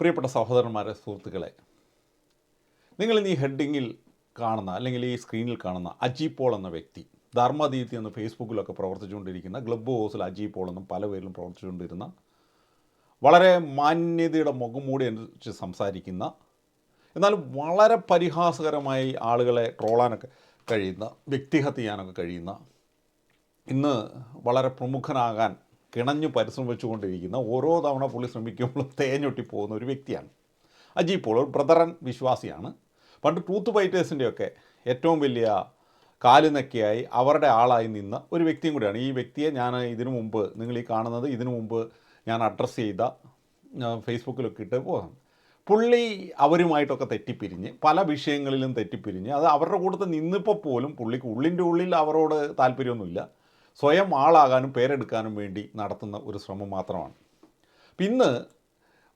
പ്രിയപ്പെട്ട സഹോദരന്മാരെ സുഹൃത്തുക്കളെ നിങ്ങൾ ഈ ഹെഡിങ്ങിൽ കാണുന്ന അല്ലെങ്കിൽ ഈ സ്ക്രീനിൽ കാണുന്ന അജി പോൾ എന്ന വ്യക്തി ധർമ്മദീപ്തി എന്ന് ഫേസ്ബുക്കിലൊക്കെ പ്രവർത്തിച്ചുകൊണ്ടിരിക്കുന്ന ക്ലബ്ബ് ഹൗസിൽ അജി പോൾ എന്നും പല പേരിലും പ്രവർത്തിച്ചുകൊണ്ടിരുന്ന വളരെ മാന്യതയുടെ മുഖംമൂടി അനുസരിച്ച് സംസാരിക്കുന്ന എന്നാൽ വളരെ പരിഹാസകരമായി ആളുകളെ ട്രോളാനൊക്കെ കഴിയുന്ന വ്യക്തിഹത്യ ചെയ്യാനൊക്കെ കഴിയുന്ന ഇന്ന് വളരെ പ്രമുഖനാകാൻ കിണഞ്ഞു പരിശ്രമിച്ചുകൊണ്ടിരിക്കുന്ന ഓരോ തവണ പുള്ളി ശ്രമിക്കുമ്പോഴും തേഞ്ഞൊട്ടി പോകുന്ന ഒരു വ്യക്തിയാണ്. അജി പോൾ ഒരു ബ്രദറൻ വിശ്വാസിയാണ്. പണ്ട് ടൂത്ത് ഫൈറ്റേഴ്സിന്റെയൊക്കെ ഏറ്റവും വലിയ കാലുനക്കിയായി അവരുടെ ആളായി നിന്ന ഒരു വ്യക്തിയും കൂടിയാണ്. ഈ വ്യക്തിയെ ഞാൻ ഇതിനു മുമ്പ് നിങ്ങൾ ഈ കാണുന്നത് ഇതിനു മുമ്പ് ഞാൻ അഡ്രസ്സ് ചെയ്ത ഫേസ്ബുക്കിലൊക്കെ ഇട്ട് പോകാം. പുള്ളി അവരുമായിട്ടൊക്കെ തെറ്റിപ്പിരിഞ്ഞ് പല വിഷയങ്ങളിലും തെറ്റിപ്പിരിഞ്ഞ് അത് അവരുടെ കൂട്ടത്തിൽ നിന്നിപ്പോൾ പോലും പുള്ളിക്ക് ഉള്ളിന്റെ ഉള്ളിൽ അവരോട് താല്പര്യമൊന്നുമില്ല. സ്വയം ആളാകാനും പേരെടുക്കാനും വേണ്ടി നടത്തുന്ന ഒരു ശ്രമം മാത്രമാണ്. ഇന്ന്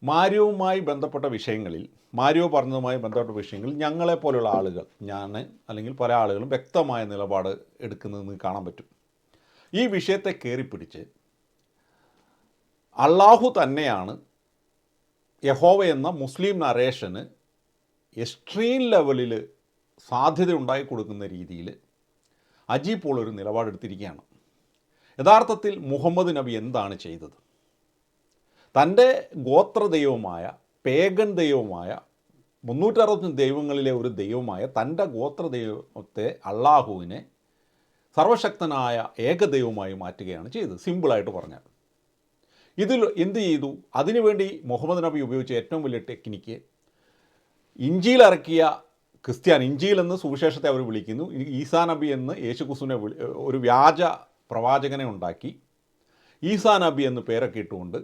മാര്യവുമായി ബന്ധപ്പെട്ട വിഷയങ്ങളിൽ മാരിയോ പറഞ്ഞതുമായി ബന്ധപ്പെട്ട വിഷയങ്ങളിൽ ഞങ്ങളെപ്പോലുള്ള ആളുകൾ ഞാൻ അല്ലെങ്കിൽ പല ആളുകളും വ്യക്തമായ നിലപാട് എടുക്കുന്നതെന്ന് കാണാൻ പറ്റും. ഈ വിഷയത്തെ കയറിപ്പിടിച്ച് അള്ളാഹു തന്നെയാണ് യഹോവ എന്ന മുസ്ലിം നരേഷന് എക്സ്ട്രീം ലെവലിൽ സാധ്യത ഉണ്ടായി കൊടുക്കുന്ന രീതിയിൽ അജി ഒരു നിലപാടെടുത്തിരിക്കുകയാണ്. യഥാർത്ഥത്തിൽ മുഹമ്മദ് നബി എന്താണ് ചെയ്തത്? തന്റെ ഗോത്ര ദൈവമായ പേഗൻ ദൈവമായ മുന്നൂറ്ററുപത്തഞ്ച് ദൈവങ്ങളിലെ ഒരു ദൈവമായ തന്റെ ഗോത്ര ദൈവത്തെ അള്ളാഹുവിനെ സർവശക്തനായ ഏകദൈവമായി മാറ്റുകയാണ് ചെയ്തത്. സിമ്പിളായിട്ട് പറഞ്ഞാൽ. ഇതിൽ എന്ത് ചെയ്തു? അതിനുവേണ്ടി മുഹമ്മദ് നബി ഉപയോഗിച്ച ഏറ്റവും വലിയ ടെക്നിക്ക് ഇഞ്ചിയിൽ ഇറക്കിയ ക്രിസ്ത്യാൻ ഇഞ്ചിയിൽ എന്ന് സുവിശേഷത്തെ അവർ വിളിക്കുന്നു. ഈസാ നബി എന്ന് യേശുക്രിസ്തുവിനെ ഒരു വ്യാജ പ്രവാചകനെ ഉണ്ടാക്കി. ഈസാ നബി എന്ന് പേരൊക്കെ ഇട്ടുകൊണ്ട്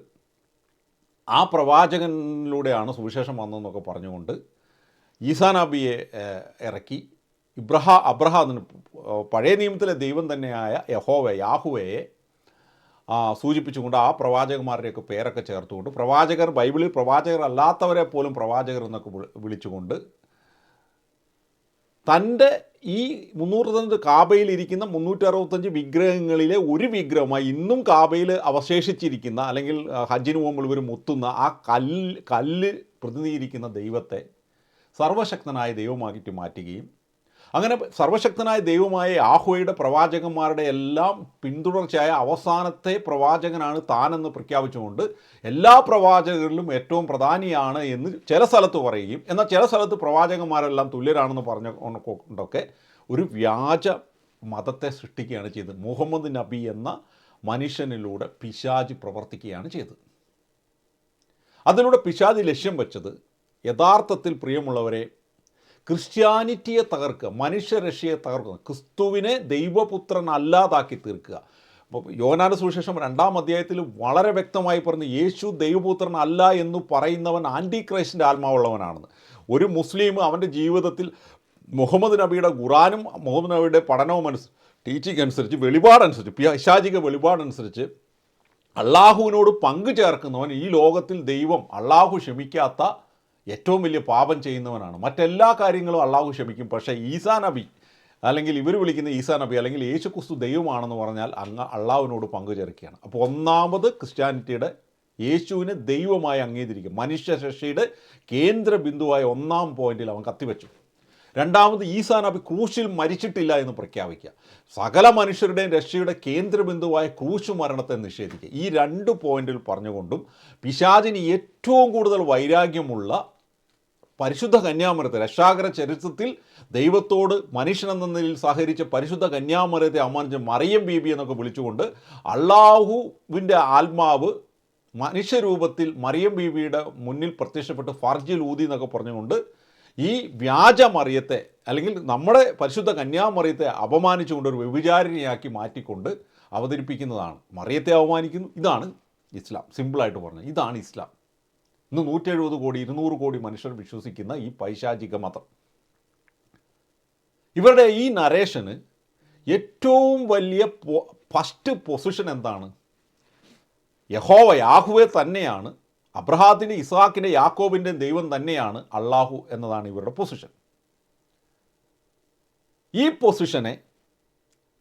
ആ പ്രവാചകനിലൂടെയാണ് സുവിശേഷം വന്നതെന്നൊക്കെ പറഞ്ഞുകൊണ്ട് ഈസാ നബിയെ ഇറക്കി. ഇബ്രഹ അബ്രഹ എന്ന് പഴയ നിയമത്തിലെ ദൈവം തന്നെയായ യഹോവ യാഹുവയെ സൂചിപ്പിച്ചുകൊണ്ട് ആ പ്രവാചകന്മാരുടെയൊക്കെ പേരൊക്കെ ചേർത്തുകൊണ്ട് പ്രവാചകർ ബൈബിളിൽ പ്രവാചകർ അല്ലാത്തവരെ പോലും പ്രവാചകർ എന്നൊക്കെ വിളിച്ചുകൊണ്ട് തന്റെ ഈ മുന്നൂറ് മുന്നൂറ്റഞ്ച് കാബയിൽ ഇരിക്കുന്ന മുന്നൂറ്റി അറുപത്തഞ്ച് വിഗ്രഹങ്ങളിലെ ഒരു വിഗ്രഹമായി ഇന്നും കാബയിൽ അവശേഷിച്ചിരിക്കുന്ന അല്ലെങ്കിൽ ഹജ്ജിന് പോകുമ്പോൾ ഇവർ മുത്തുന്ന ആ കല്ല് കല്ല് പ്രതിനിധീകരിക്കുന്ന ദൈവത്തെ സർവശക്തനായ ദൈവമാക്കിയിട്ട് മാറ്റുകയും അങ്ങനെ സർവശക്തനായ ദൈവമായ ആഹ്വയുടെ പ്രവാചകന്മാരുടെ എല്ലാം പിന്തുടർച്ചയായ അവസാനത്തെ പ്രവാചകനാണ് താനെന്ന് പ്രഖ്യാപിച്ചുകൊണ്ട് എല്ലാ പ്രവാചകരിലും ഏറ്റവും പ്രധാനിയാണ് എന്ന് ചില സ്ഥലത്ത് പറയുകയും എന്നാൽ ചില സ്ഥലത്ത് പ്രവാചകന്മാരെല്ലാം തുല്യരാണെന്ന് പറഞ്ഞ കൊണ്ടൊക്കെ ഒരു വ്യാജ മതത്തെ സൃഷ്ടിക്കുകയാണ് ചെയ്തത്. മുഹമ്മദ് നബി എന്ന മനുഷ്യനിലൂടെ പിശാജ് പ്രവർത്തിക്കുകയാണ് ചെയ്തത്. അതിലൂടെ പിശാജ് ലക്ഷ്യം വെച്ചത് യഥാർത്ഥത്തിൽ പ്രിയമുള്ളവരെ ക്രിസ്ത്യാനിറ്റിയെ തകർക്കുക മനുഷ്യരക്ഷയെ തകർക്കുക ക്രിസ്തുവിനെ ദൈവപുത്രൻ അല്ലാതാക്കി തീർക്കുക യോനാന സുവിശേഷം രണ്ടാം അധ്യായത്തിൽ വളരെ വ്യക്തമായി പറഞ്ഞു യേശു ദൈവപുത്രൻ അല്ല എന്ന് പറയുന്നവൻ ആന്റി ക്രൈസ്റ്റിന്റെ ആത്മാവുള്ളവനാണെന്ന്. ഒരു മുസ്ലിം അവന്റെ ജീവിതത്തിൽ മുഹമ്മദ് നബിയുടെ ഖുറാനും മുഹമ്മദ് നബിയുടെ പഠനവും അനുസരിച്ച് ടീച്ചിങ് അനുസരിച്ച് വെളിപാടനുസരിച്ച് പിശാചിക വെളിപാടനുസരിച്ച് അള്ളാഹുവിനോട് പങ്കു ചേർക്കുന്നവൻ ഈ ലോകത്തിൽ ദൈവം അള്ളാഹു ക്ഷമിക്കാത്ത ഏറ്റവും വലിയ പാപം ചെയ്യുന്നവനാണ്. മറ്റെല്ലാ കാര്യങ്ങളും അള്ളാഹു ക്ഷമിക്കും. പക്ഷേ ഈസാ നബി അല്ലെങ്കിൽ ഇവർ വിളിക്കുന്ന ഈസാ നബി അല്ലെങ്കിൽ യേശു ക്രിസ്തു ദൈവമാണെന്ന് പറഞ്ഞാൽ അങ്ങ് അള്ളാഹുവിനോട് പങ്കുചേർക്കുകയാണ് അപ്പോൾ ഒന്നാമത് ക്രിസ്ത്യാനിറ്റിയുടെ യേശുവിനെ ദൈവമായി അംഗീകരിക്കും. മനുഷ്യരക്ഷയുടെ കേന്ദ്ര ബിന്ദുവായ ഒന്നാം പോയിന്റിൽ അവൻ കത്തിവെച്ചു. രണ്ടാമത് ഈസാ നബി ക്രൂശിൽ മരിച്ചിട്ടില്ല എന്ന് പ്രഖ്യാപിക്കുക. സകല മനുഷ്യരുടെയും രക്ഷയുടെ കേന്ദ്രബിന്ദുവായ ക്രൂശ് മരണത്തെ നിഷേധിക്കുക. ഈ രണ്ട് പോയിന്റിൽ പറഞ്ഞുകൊണ്ടും പിശാചിന് ഏറ്റവും കൂടുതൽ വൈരാഗ്യമുള്ള പരിശുദ്ധ കന്യാമരത്തെ രക്ഷാകര ചരിത്രത്തിൽ ദൈവത്തോട് മനുഷ്യനെന്ന നിലയിൽ സഹകരിച്ച പരിശുദ്ധ കന്യാമരത്തെ അമ്മാനിച്ച് മറിയം ബീബി എന്നൊക്കെ വിളിച്ചുകൊണ്ട് അള്ളാഹുവിന്റെ ആത്മാവ് മനുഷ്യരൂപത്തിൽ മറിയം ബീബിയുടെ മുന്നിൽ പ്രത്യക്ഷപ്പെട്ട് ഫർജിൽ ഊതി എന്നൊക്കെ പറഞ്ഞുകൊണ്ട് ഈ വ്യാജ മറിയത്തെ അല്ലെങ്കിൽ നമ്മുടെ പരിശുദ്ധ കന്യാമറിയത്തെ അപമാനിച്ചുകൊണ്ട് ഒരു വ്യഭിചാരിണിയാക്കി മാറ്റിക്കൊണ്ട് അവതരിപ്പിക്കുന്നതാണ്. മറിയത്തെ അപമാനിക്കുന്നു. ഇതാണ് ഇസ്ലാം. സിമ്പിളായിട്ട് പറഞ്ഞു ഇതാണ് ഇസ്ലാം. ഇന്ന് നൂറ്റി എഴുപത് കോടി ഇരുന്നൂറ് കോടി മനുഷ്യർ വിശ്വസിക്കുന്ന ഈ പൈശാചിക മതം. ഇവരുടെ ഈ നരേഷന് ഏറ്റവും വലിയ ഫസ്റ്റ് പൊസിഷൻ എന്താണ്? യഹോവ യാഹുവെ തന്നെയാണ് അബ്രഹാത്തിന്റെ ഇസാക്കിന്റെ യാക്കോബിന്റെ ദൈവം തന്നെയാണ് അള്ളാഹു എന്നതാണ് ഇവരുടെ പൊസിഷൻ ഈ പൊസിഷനെ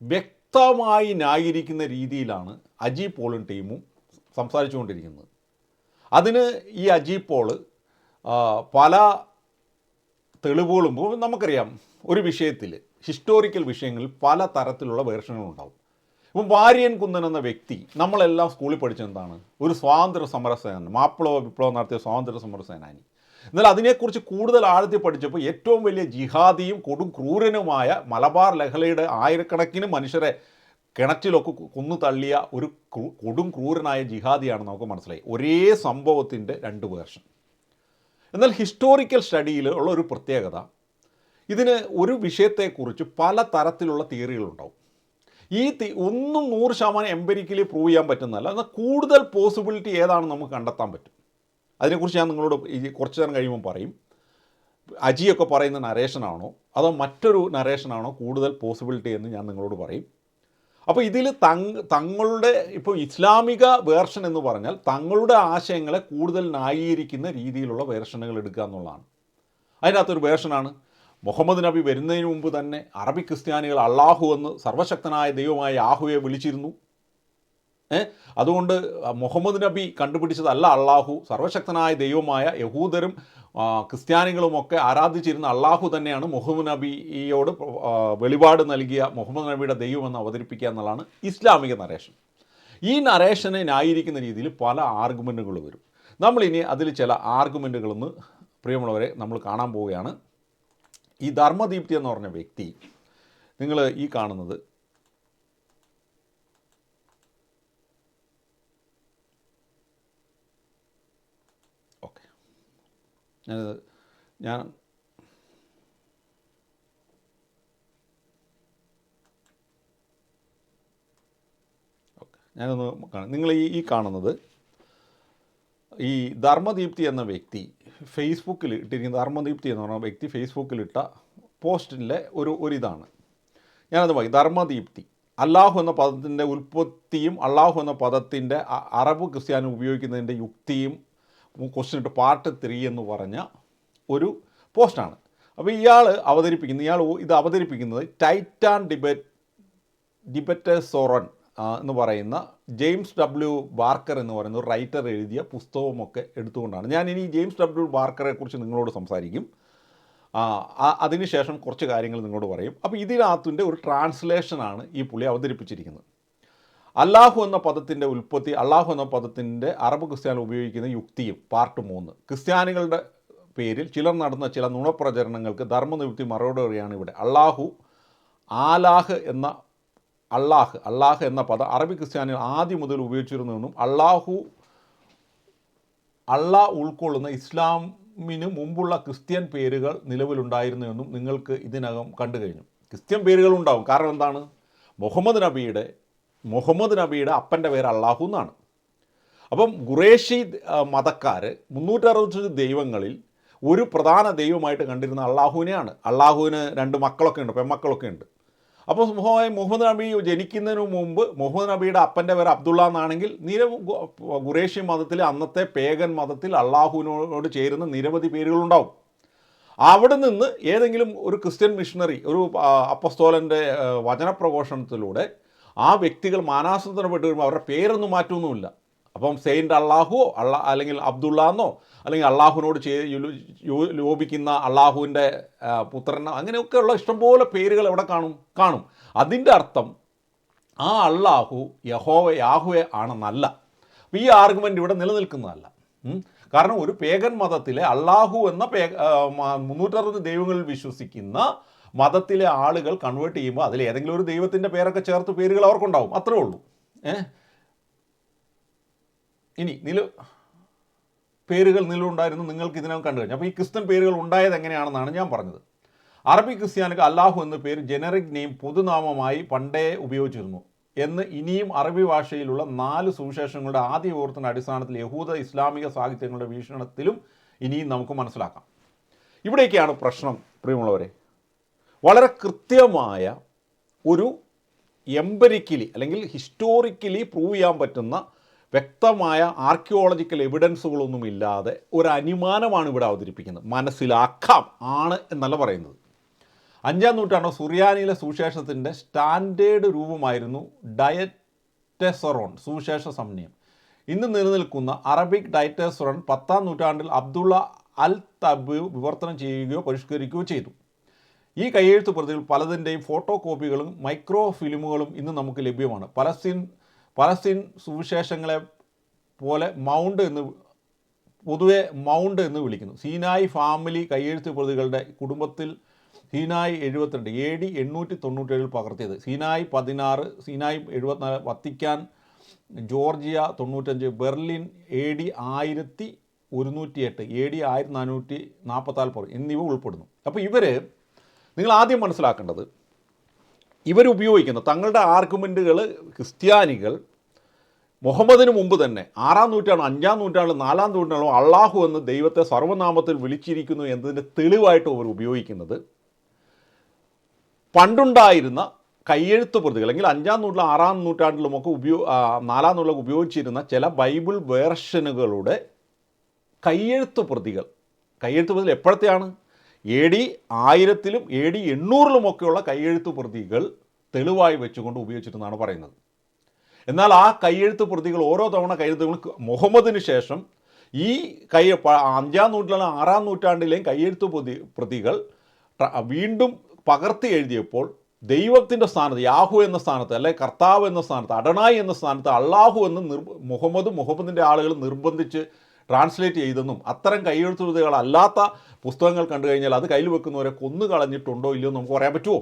വ്യക്തമായി ന്യായീകരിക്കുന്ന രീതിയിലാണ് അജി പോളും ടീമും സംസാരിച്ചുകൊണ്ടിരിക്കുന്നത്. അതിന് ഈ അജി പോൾ പല തെളിവുകളും നമുക്കറിയാം ഒരു വിഷയത്തിൽ ഹിസ്റ്റോറിക്കൽ വിഷയങ്ങളിൽ പല തരത്തിലുള്ള വേർഷനുകളുണ്ടാവും. ഇപ്പം വാര്യൻ കുന്നൻ എന്ന വ്യക്തി നമ്മളെല്ലാം സ്കൂളിൽ പഠിച്ചെന്താണ് ഒരു സ്വാതന്ത്ര്യ സമര സേനാനി മാപ്പിള വിപ്ലവം നടത്തിയ സ്വാതന്ത്ര്യ സമര സേനാനി. എന്നാൽ അതിനെക്കുറിച്ച് കൂടുതൽ ആഴത്തിൽ പഠിച്ചപ്പോൾ ഏറ്റവും വലിയ ജിഹാദിയും കൊടും ക്രൂരനുമായ മലബാർ ലഹളയുടെ ആയിരക്കണക്കിന് മനുഷ്യരെ കിണറ്റിലൊക്കെ കുന്നു തള്ളിയ ഒരു കൊടും ക്രൂരനായ ജിഹാദിയാണ് നമുക്ക് മനസ്സിലായി. ഒരേ സംഭവത്തിന്റെ രണ്ട് വേർഷൻ. എന്നാൽ ഹിസ്റ്റോറിക്കൽ സ്റ്റഡിയിൽ ഉള്ള ഒരു പ്രത്യേകത ഇതിന് ഒരു വിഷയത്തെക്കുറിച്ച് പല തരത്തിലുള്ള തിയറികളുണ്ടാവും. ഈ തി ഒന്നും നൂറ് ശതമാനം എംപെരിക്കലി പ്രൂവ് ചെയ്യാൻ പറ്റുന്നതല്ല. എന്നാൽ കൂടുതൽ പോസിബിലിറ്റി ഏതാണെന്ന് നമുക്ക് കണ്ടെത്താൻ പറ്റും. അതിനെക്കുറിച്ച് ഞാൻ നിങ്ങളോട് ഈ കുറച്ച് നേരം കഴിയുമ്പോൾ പറയും. അജിയൊക്കെ പറയുന്ന നരേഷനാണോ അതോ മറ്റൊരു നരേഷനാണോ കൂടുതൽ പോസിബിലിറ്റി എന്ന് ഞാൻ നിങ്ങളോട് പറയും. അപ്പോൾ ഇതിൽ തങ് തങ്ങളുടെ ഇപ്പോൾ ഇസ്ലാമിക വേർഷൻ എന്ന് പറഞ്ഞാൽ തങ്ങളുടെ ആശയങ്ങളെ കൂടുതൽ ന്യായീകരിക്കുന്ന രീതിയിലുള്ള വേർഷനുകൾ എടുക്കുക എന്നുള്ളതാണ്. അതിനകത്തൊരു വേർഷനാണ് മുഹമ്മദ് നബി വരുന്നതിന് മുമ്പ് തന്നെ അറബി ക്രിസ്ത്യാനികൾ അള്ളാഹു എന്ന് സർവശക്തനായ ദൈവമായ യാഹുവെ വിളിച്ചിരുന്നു. അതുകൊണ്ട് മുഹമ്മദ് നബി കണ്ടുപിടിച്ചതല്ല അള്ളാഹു സർവശക്തനായ ദൈവമായ യഹൂദരും ക്രിസ്ത്യാനികളുമൊക്കെ ആരാധിച്ചിരുന്ന അള്ളാഹു തന്നെയാണ് മുഹമ്മദ് നബിയോട് വെളിപാട് നൽകിയ മുഹമ്മദ് നബിയുടെ ദൈവമെന്ന് അവതരിപ്പിക്കുക എന്നുള്ളതാണ് ഇസ്ലാമിക നരേഷൻ ഈ നരേഷനെ ന്യായീകരിക്കുന്ന രീതിയിൽ പല ആർഗ്യുമെന്റുകൾ വരും. നമ്മളിനി അതിൽ ചില ആർഗ്യുമെന്റുകളൊന്ന് പ്രിയമുള്ളവരെ നമ്മൾ കാണാൻ പോവുകയാണ്. ഈ ധർമ്മദീപ്തി എന്ന് പറഞ്ഞ വ്യക്തി നിങ്ങൾ ഈ കാണുന്നത് ഞാനത് ഞാൻ ഞാനൊന്ന് കാണാം. നിങ്ങൾ ഈ ഈ കാണുന്നത് ഈ ധർമ്മദീപ്തി എന്ന വ്യക്തി ഫേസ്ബുക്കിൽ ഇട്ടിരിക്കുന്ന ധർമ്മദീപ്തി എന്ന് പറഞ്ഞ വ്യക്തി ഫേസ്ബുക്കിലിട്ട പോസ്റ്റിലെ ഒരു ഒരിതാണ്. ഞാനത് വായി ധർമ്മദീപ്തി. അള്ളാഹു എന്ന പദത്തിന്റെ ഉൽപ്പത്തിയും അള്ളാഹു എന്ന പദത്തിന്റെ അറബ് ക്രിസ്ത്യാനി ഉപയോഗിക്കുന്നതിന്റെ യുക്തിയും ക്വസ്റ്റ്യൻ ഇട്ട് പാർട്ട് ത്രീ എന്ന് പറഞ്ഞ ഒരു പോസ്റ്റാണ് അപ്പോൾ ഇയാൾ അവതരിപ്പിക്കുന്നത് ഇയാൾ ഇത് അവതരിപ്പിക്കുന്നത് ടൈറ്റാൻ ഡിബേറ്റ് ഡിബറ്റേഴ്സ് സോറൻ എന്ന് പറയുന്ന ജെയിംസ് ഡബ്ല്യു ബാർക്കർ എന്ന് പറയുന്ന ഒരു റൈറ്റർ എഴുതിയ പുസ്തകമൊക്കെ എടുത്തുകൊണ്ടാണ്. ഞാൻ ഇനി ജെയിംസ് ഡബ്ല്യു ബാർക്കറെ കുറിച്ച് നിങ്ങളോട് സംസാരിക്കും. അതിനുശേഷം കുറച്ച് കാര്യങ്ങൾ നിങ്ങളോട് പറയും. അപ്പോൾ ഇതിനകത്തിന്റെ ഒരു ട്രാൻസ്ലേഷനാണ് ഈ പുള്ളി അവതരിപ്പിച്ചിരിക്കുന്നത്. അള്ളാഹു എന്ന പദത്തിന്റെ ഉൽപ്പത്തി അള്ളാഹു എന്ന പദത്തിന്റെ അറബ് ക്രിസ്ത്യാനികൾ ഉപയോഗിക്കുന്ന യുക്തിയും പാർട്ട് മൂന്ന്. ക്രിസ്ത്യാനികളുടെ പേരിൽ ചിലർ നടന്ന ചില നുണപ്രചരണങ്ങൾക്ക് ധർമ്മനിവൃത്തി മറുപടിയാണ് ഇവിടെ. അള്ളാഹു ആലാഹ് എന്ന അള്ളാഹ് അള്ളാഹ് എന്ന പദം അറബി ക്രിസ്ത്യാനികൾ ആദ്യം മുതൽ ഉപയോഗിച്ചിരുന്നുവെന്നും അള്ളാഹു അള്ളാഹ് ഉൾക്കൊള്ളുന്ന ഇസ്ലാമിന് മുമ്പുള്ള ക്രിസ്ത്യൻ പേരുകൾ നിലവിലുണ്ടായിരുന്നുവെന്നും നിങ്ങൾക്ക് ഇതിനകം കണ്ടു കഴിഞ്ഞു ക്രിസ്ത്യൻ പേരുകളുണ്ടാവും കാരണം എന്താണ്? മുഹമ്മദ് നബിയുടെ മുഹമ്മദ് നബിയുടെ അപ്പന്റെ പേര് അള്ളാഹു എന്നാണ്. അപ്പം ഖുറേഷി മതക്കാർ മുന്നൂറ്ററുപത് ദൈവങ്ങളിൽ ഒരു പ്രധാന ദൈവമായിട്ട് കണ്ടിരുന്ന അള്ളാഹുവിനെയാണ് അള്ളാഹുവിന് രണ്ട് മക്കളൊക്കെ ഉണ്ട് പെൺമക്കളൊക്കെ ഉണ്ട്. അപ്പോൾ മുഹമ്മദ് നബി ജനിക്കുന്നതിന് മുമ്പ് മുഹമ്മദ് നബിയുടെ അപ്പന്റെ പേര് അബ്ദുള്ള എന്നാണെങ്കിൽ നിര ഖുറേഷി മതത്തിൽ അന്നത്തെ പേഗൻ മതത്തിൽ അള്ളാഹുവിനോട് ചേരുന്ന നിരവധി പേരുകളുണ്ടാവും. അവിടെ നിന്ന് ഏതെങ്കിലും ഒരു ക്രിസ്ത്യൻ മിഷണറി ഒരു അപ്പസ്തോലന്റെ വചനപ്രഘോഷണത്തിലൂടെ ആ വ്യക്തികൾ മാനാസന്തരപ്പെട്ട് വരുമ്പോൾ അവരുടെ പേരൊന്നും മാറ്റമൊന്നുമില്ല അപ്പം സെയിന്റ് അള്ളാഹുവോ അള്ളാ അല്ലെങ്കിൽ അബ്ദുള്ള എന്നോ അല്ലെങ്കിൽ അള്ളാഹുവിനോട് ചേ യോ- യോ- ലോപിക്കുന്ന അള്ളാഹുവിന്റെ പുത്രനോ അങ്ങനെയൊക്കെയുള്ള ഇഷ്ടംപോലെ പേരുകൾ എവിടെ കാണും? കാണും. അതിന്റെ അർത്ഥം ആ അള്ളാഹു യഹോവ യാഹുവെ ആണെന്നല്ല. അപ്പോൾ ഈ ആർഗ്യുമെന്റ് ഇവിടെ നിലനിൽക്കുന്നതല്ല. കാരണം ഒരു പേഗൻ മതത്തിലെ അള്ളാഹു എന്ന പേ മുന്നൂറ്ററുപത് ദൈവങ്ങളിൽ വിശ്വസിക്കുന്ന മതത്തിലെ ആളുകൾ കൺവേർട്ട് ചെയ്യുമ്പോൾ അതിൽ ഏതെങ്കിലും ഒരു ദൈവത്തിന്റെ പേരൊക്കെ ചേർത്ത് പേരുകൾ അവർക്കുണ്ടാവും. അത്രേ ഉള്ളൂ. ഏ? ഇനി നില പേരുകൾ നിലവുണ്ടായിരുന്നു നിങ്ങൾക്ക് ഇതിനകം കണ്ടു കഴിഞ്ഞു. അപ്പോൾ ഈ ക്രിസ്ത്യൻ പേരുകൾ ഉണ്ടായത് എങ്ങനെയാണെന്നാണ് ഞാൻ പറഞ്ഞത്. അറബി ക്രിസ്ത്യാനിക്ക് അല്ലാഹു എന്ന പേര് ജനറിക് നെയിം പൊതുനാമമായി പണ്ടേ ഉപയോഗിച്ചിരുന്നു. എന്ന് ഇനിയും അറബി ഭാഷയിലുള്ള നാല് സുവിശേഷങ്ങളുടെ ആദ്യ വിവർത്തന അടിസ്ഥാനത്തിൽ യഹൂദ ഇസ്ലാമിക സാഹിത്യങ്ങളുടെ വീക്ഷണത്തിലും ഇനിയും നമുക്ക് മനസ്സിലാക്കാം. ഇവിടേക്കാണ് പ്രശ്നം പ്രിയമുള്ളവരെ. വളരെ കൃത്യമായ ഒരു എംപരിക്കലി അല്ലെങ്കിൽ ഹിസ്റ്റോറിക്കലി പ്രൂവ് ചെയ്യാൻ പറ്റുന്ന വ്യക്തമായ ആർക്കിയോളജിക്കൽ എവിഡൻസുകളൊന്നും ഇല്ലാതെ ഒരു അനുമാനമാണ് ഇവിടെ അവതരിപ്പിക്കുന്നത്. മനസ്സിലാക്കാം ആണ് എന്നല്ല പറയുന്നത്. അഞ്ചാം നൂറ്റാണ്ടോ സുറിയാനിയിലെ സുവിശേഷത്തിന്റെ സ്റ്റാൻഡേർഡ് രൂപമായിരുന്നു ഡയറ്റെസറോൺ സുവിശേഷ സമന്വയം ഇന്ന് നിലനിൽക്കുന്ന അറബിക് ഡയറ്റെസറോൺ പത്താം നൂറ്റാണ്ടിൽ അബ്ദുള്ള അൽ തബ് വിവർത്തനം ചെയ്യുകയോ പരിഷ്കരിക്കുകയോ ചെയ്തു. ഈ കയ്യെഴുത്ത് പ്രതികൾ പലതിന്റെയും ഫോട്ടോ കോപ്പികളും മൈക്രോ ഫിലിമുകളും ഇന്ന് നമുക്ക് ലഭ്യമാണ്. പലസ്തീൻ പലസ്തീൻ സുവിശേഷങ്ങളെ പോലെ മൗണ്ട് എന്ന് പൊതുവെ മൗണ്ട് എന്ന് വിളിക്കുന്നു. സീനായി ഫാമിലി കയ്യെഴുത്ത് പ്രതികളുടെ കുടുംബത്തിൽ സീനായി എഴുപത്തിരണ്ട് എ ഡി എണ്ണൂറ്റി തൊണ്ണൂറ്റേഴിൽ പകർത്തിയത്. സീനായി പതിനാറ് സീനായി എഴുപത്തിനാല് വത്തിക്കാൻ ജോർജിയ തൊണ്ണൂറ്റഞ്ച് ബെർലിൻ എ ഡി ആയിരത്തി ഒരുന്നൂറ്റി എട്ട് എ ഡി ആയിരത്തി നാനൂറ്റി നാൽപ്പത്താൽ പുറം എന്നിവ ഉൾപ്പെടുന്നു. അപ്പോൾ ഇവർ നിങ്ങൾ ആദ്യം മനസ്സിലാക്കേണ്ടത് ഇവരുപയോഗിക്കുന്ന തങ്ങളുടെ ആർഗ്യുമെന്റുകൾ ക്രിസ്ത്യാനികൾ മുഹമ്മദിന് മുമ്പ് തന്നെ ആറാം നൂറ്റാണ്ട് അഞ്ചാം നൂറ്റാണ്ട് നാലാം നൂറ്റാണ്ടും അള്ളാഹു എന്ന് ദൈവത്തെ സർവനാമത്തിൽ വിളിച്ചിരിക്കുന്നു എന്നതിന്റെ തെളിവായിട്ട് അവർ ഉപയോഗിക്കുന്നത്. പണ്ടുണ്ടായിരുന്ന കയ്യെഴുത്ത് പ്രതികൾ അല്ലെങ്കിൽ അഞ്ചാം നൂറ്റിലും ആറാം നൂറ്റാണ്ടിലുമൊക്കെ ഉപയോ നാലാം നൂറ്റിലൊക്കെ ഉപയോഗിച്ചിരുന്ന ചില ബൈബിൾ വേർഷനുകളുടെ കയ്യെഴുത്ത് പ്രതികൾ. കയ്യെഴുത്ത് പ്രതികൾ എപ്പോഴത്തെയാണ്? എ ഡി ആയിരത്തിലും എ ഡി എണ്ണൂറിലുമൊക്കെയുള്ള കയ്യെഴുത്ത് പ്രതികൾ തെളിവായി വെച്ചുകൊണ്ട് ഉപയോഗിച്ചിരുന്നാണ് പറയുന്നത്. എന്നാൽ ആ കയ്യെഴുത്ത് പ്രതികൾ ഓരോ തവണ കൈയെഴുത്തുകൾ മുഹമ്മദിന് ശേഷം ഈ കൈ അഞ്ചാം നൂറ്റാണ്ടിലും ആറാം നൂറ്റാണ്ടിലെയും കയ്യെഴുത്ത് പ്രതി പ്രതികൾ വീണ്ടും പകർത്തി എഴുതിയപ്പോൾ ദൈവത്തിന്റെ സ്ഥാനത്ത് യാഹു എന്ന സ്ഥാനത്ത് അല്ലെ കർത്താവ് എന്ന സ്ഥാനത്ത് അടണായി എന്ന സ്ഥാനത്ത് അള്ളാഹു എന്ന് നിർ മുഹമ്മദ് മുഹമ്മദിന്റെ ആളുകൾ നിർബന്ധിച്ച് ട്രാൻസ്ലേറ്റ് ചെയ്തെന്നും അത്തരം കൈയെഴുത്തുകളല്ലാത്ത പുസ്തകങ്ങൾ കണ്ടു കഴിഞ്ഞാൽ അത് കയ്യിൽ വെക്കുന്നവരെ കൊന്നു കളഞ്ഞിട്ടുണ്ടോ ഇല്ലയോ നമുക്ക് പറയാൻ പറ്റുമോ?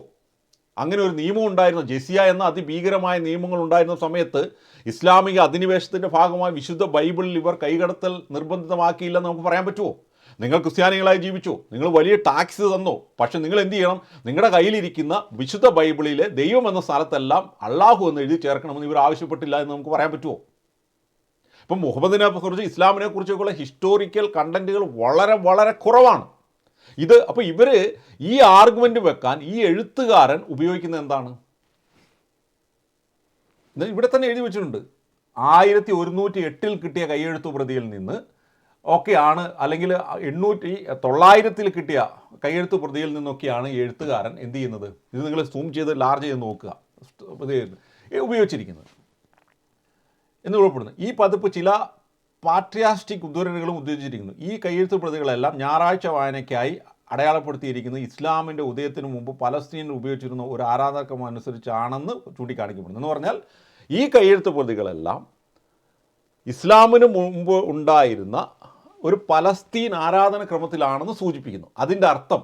അങ്ങനെ ഒരു നിയമം ഉണ്ടായിരുന്നു. ജെസിയ എന്ന അതിഭീകരമായ നിയമങ്ങൾ ഉണ്ടായിരുന്ന സമയത്ത് ഇസ്ലാമിക അധിനിവേശത്തിന്റെ ഭാഗമായി വിശുദ്ധ ബൈബിളിൽ ഇവർ കൈകടത്തൽ നിർബന്ധിതമാക്കിയില്ലെന്ന് നമുക്ക് പറയാൻ പറ്റുമോ? നിങ്ങൾ ക്രിസ്ത്യാനികളായി ജീവിച്ചു. നിങ്ങൾ വലിയ ടാക്സ് തന്നോ. പക്ഷെ നിങ്ങൾ എന്ത് ചെയ്യണം? നിങ്ങളുടെ കയ്യിലിരിക്കുന്ന വിശുദ്ധ ബൈബിളിലെ ദൈവം എന്ന സ്ഥലത്തെല്ലാം അള്ളാഹു എന്ന് എഴുതി ചേർക്കണമെന്ന് ഇവർ ആവശ്യപ്പെട്ടില്ല എന്ന് നമുക്ക് പറയാൻ പറ്റുമോ? ഇപ്പം മുഹമ്മദിനെ കുറിച്ച് ഇസ്ലാമിനെ കുറിച്ചൊക്കെയുള്ള ഹിസ്റ്റോറിക്കൽ കണ്ടന്റുകൾ വളരെ വളരെ കുറവാണ്. ഇത് അപ്പോൾ ഇവർ ഈ ആർഗ്യുമെന്റ് വെക്കാൻ ഈ എഴുത്തുകാരൻ ഉപയോഗിക്കുന്നത് എന്താണ്? ഇവിടെ തന്നെ എഴുതി വെച്ചിട്ടുണ്ട്. ആയിരത്തി ഒരുന്നൂറ്റി എട്ടിൽ കിട്ടിയ കൈയെഴുത്തു പ്രതിയിൽ നിന്ന് ഒക്കെയാണ് അല്ലെങ്കിൽ എണ്ണൂറ്റി തൊള്ളായിരത്തിൽ കിട്ടിയ കൈയെഴുത്തു പ്രതിയിൽ നിന്നൊക്കെയാണ് എഴുത്തുകാരൻ എന്ത് ചെയ്യുന്നത്? ഇത് നിങ്ങൾ സൂം ചെയ്ത് ലാർജ് ചെയ്ത് നോക്കുക. ഉപയോഗിച്ചിരിക്കുന്നത്. എന്ന് ഉൾപ്പെടുന്നു. ഈ പതിപ്പ് ചില പാട്രിയാസ്റ്റിക് ഉദ്ധരണികളും ഉദ്ദേശിച്ചിരിക്കുന്നു ഈ കയ്യെഴുത്ത് പ്രതികളെല്ലാം ഞായറാഴ്ച വായനയ്ക്കായി അടയാളപ്പെടുത്തിയിരിക്കുന്നത് ഇസ്ലാമിന്റെ ഉദയത്തിന് മുമ്പ് പലസ്തീനിൽ ഉപയോഗിച്ചിരുന്ന ഒരു ആരാധകം അനുസരിച്ചാണെന്ന് ചൂണ്ടിക്കാണിക്കപ്പെടുന്നു. എന്ന് പറഞ്ഞാൽ ഈ കയ്യെഴുത്ത് പ്രതികളെല്ലാം ഇസ്ലാമിന് മുമ്പ് ഉണ്ടായിരുന്ന ഒരു പലസ്തീൻ ആരാധന ക്രമത്തിലാണെന്ന് സൂചിപ്പിക്കുന്നു. അതിന്റെ അർത്ഥം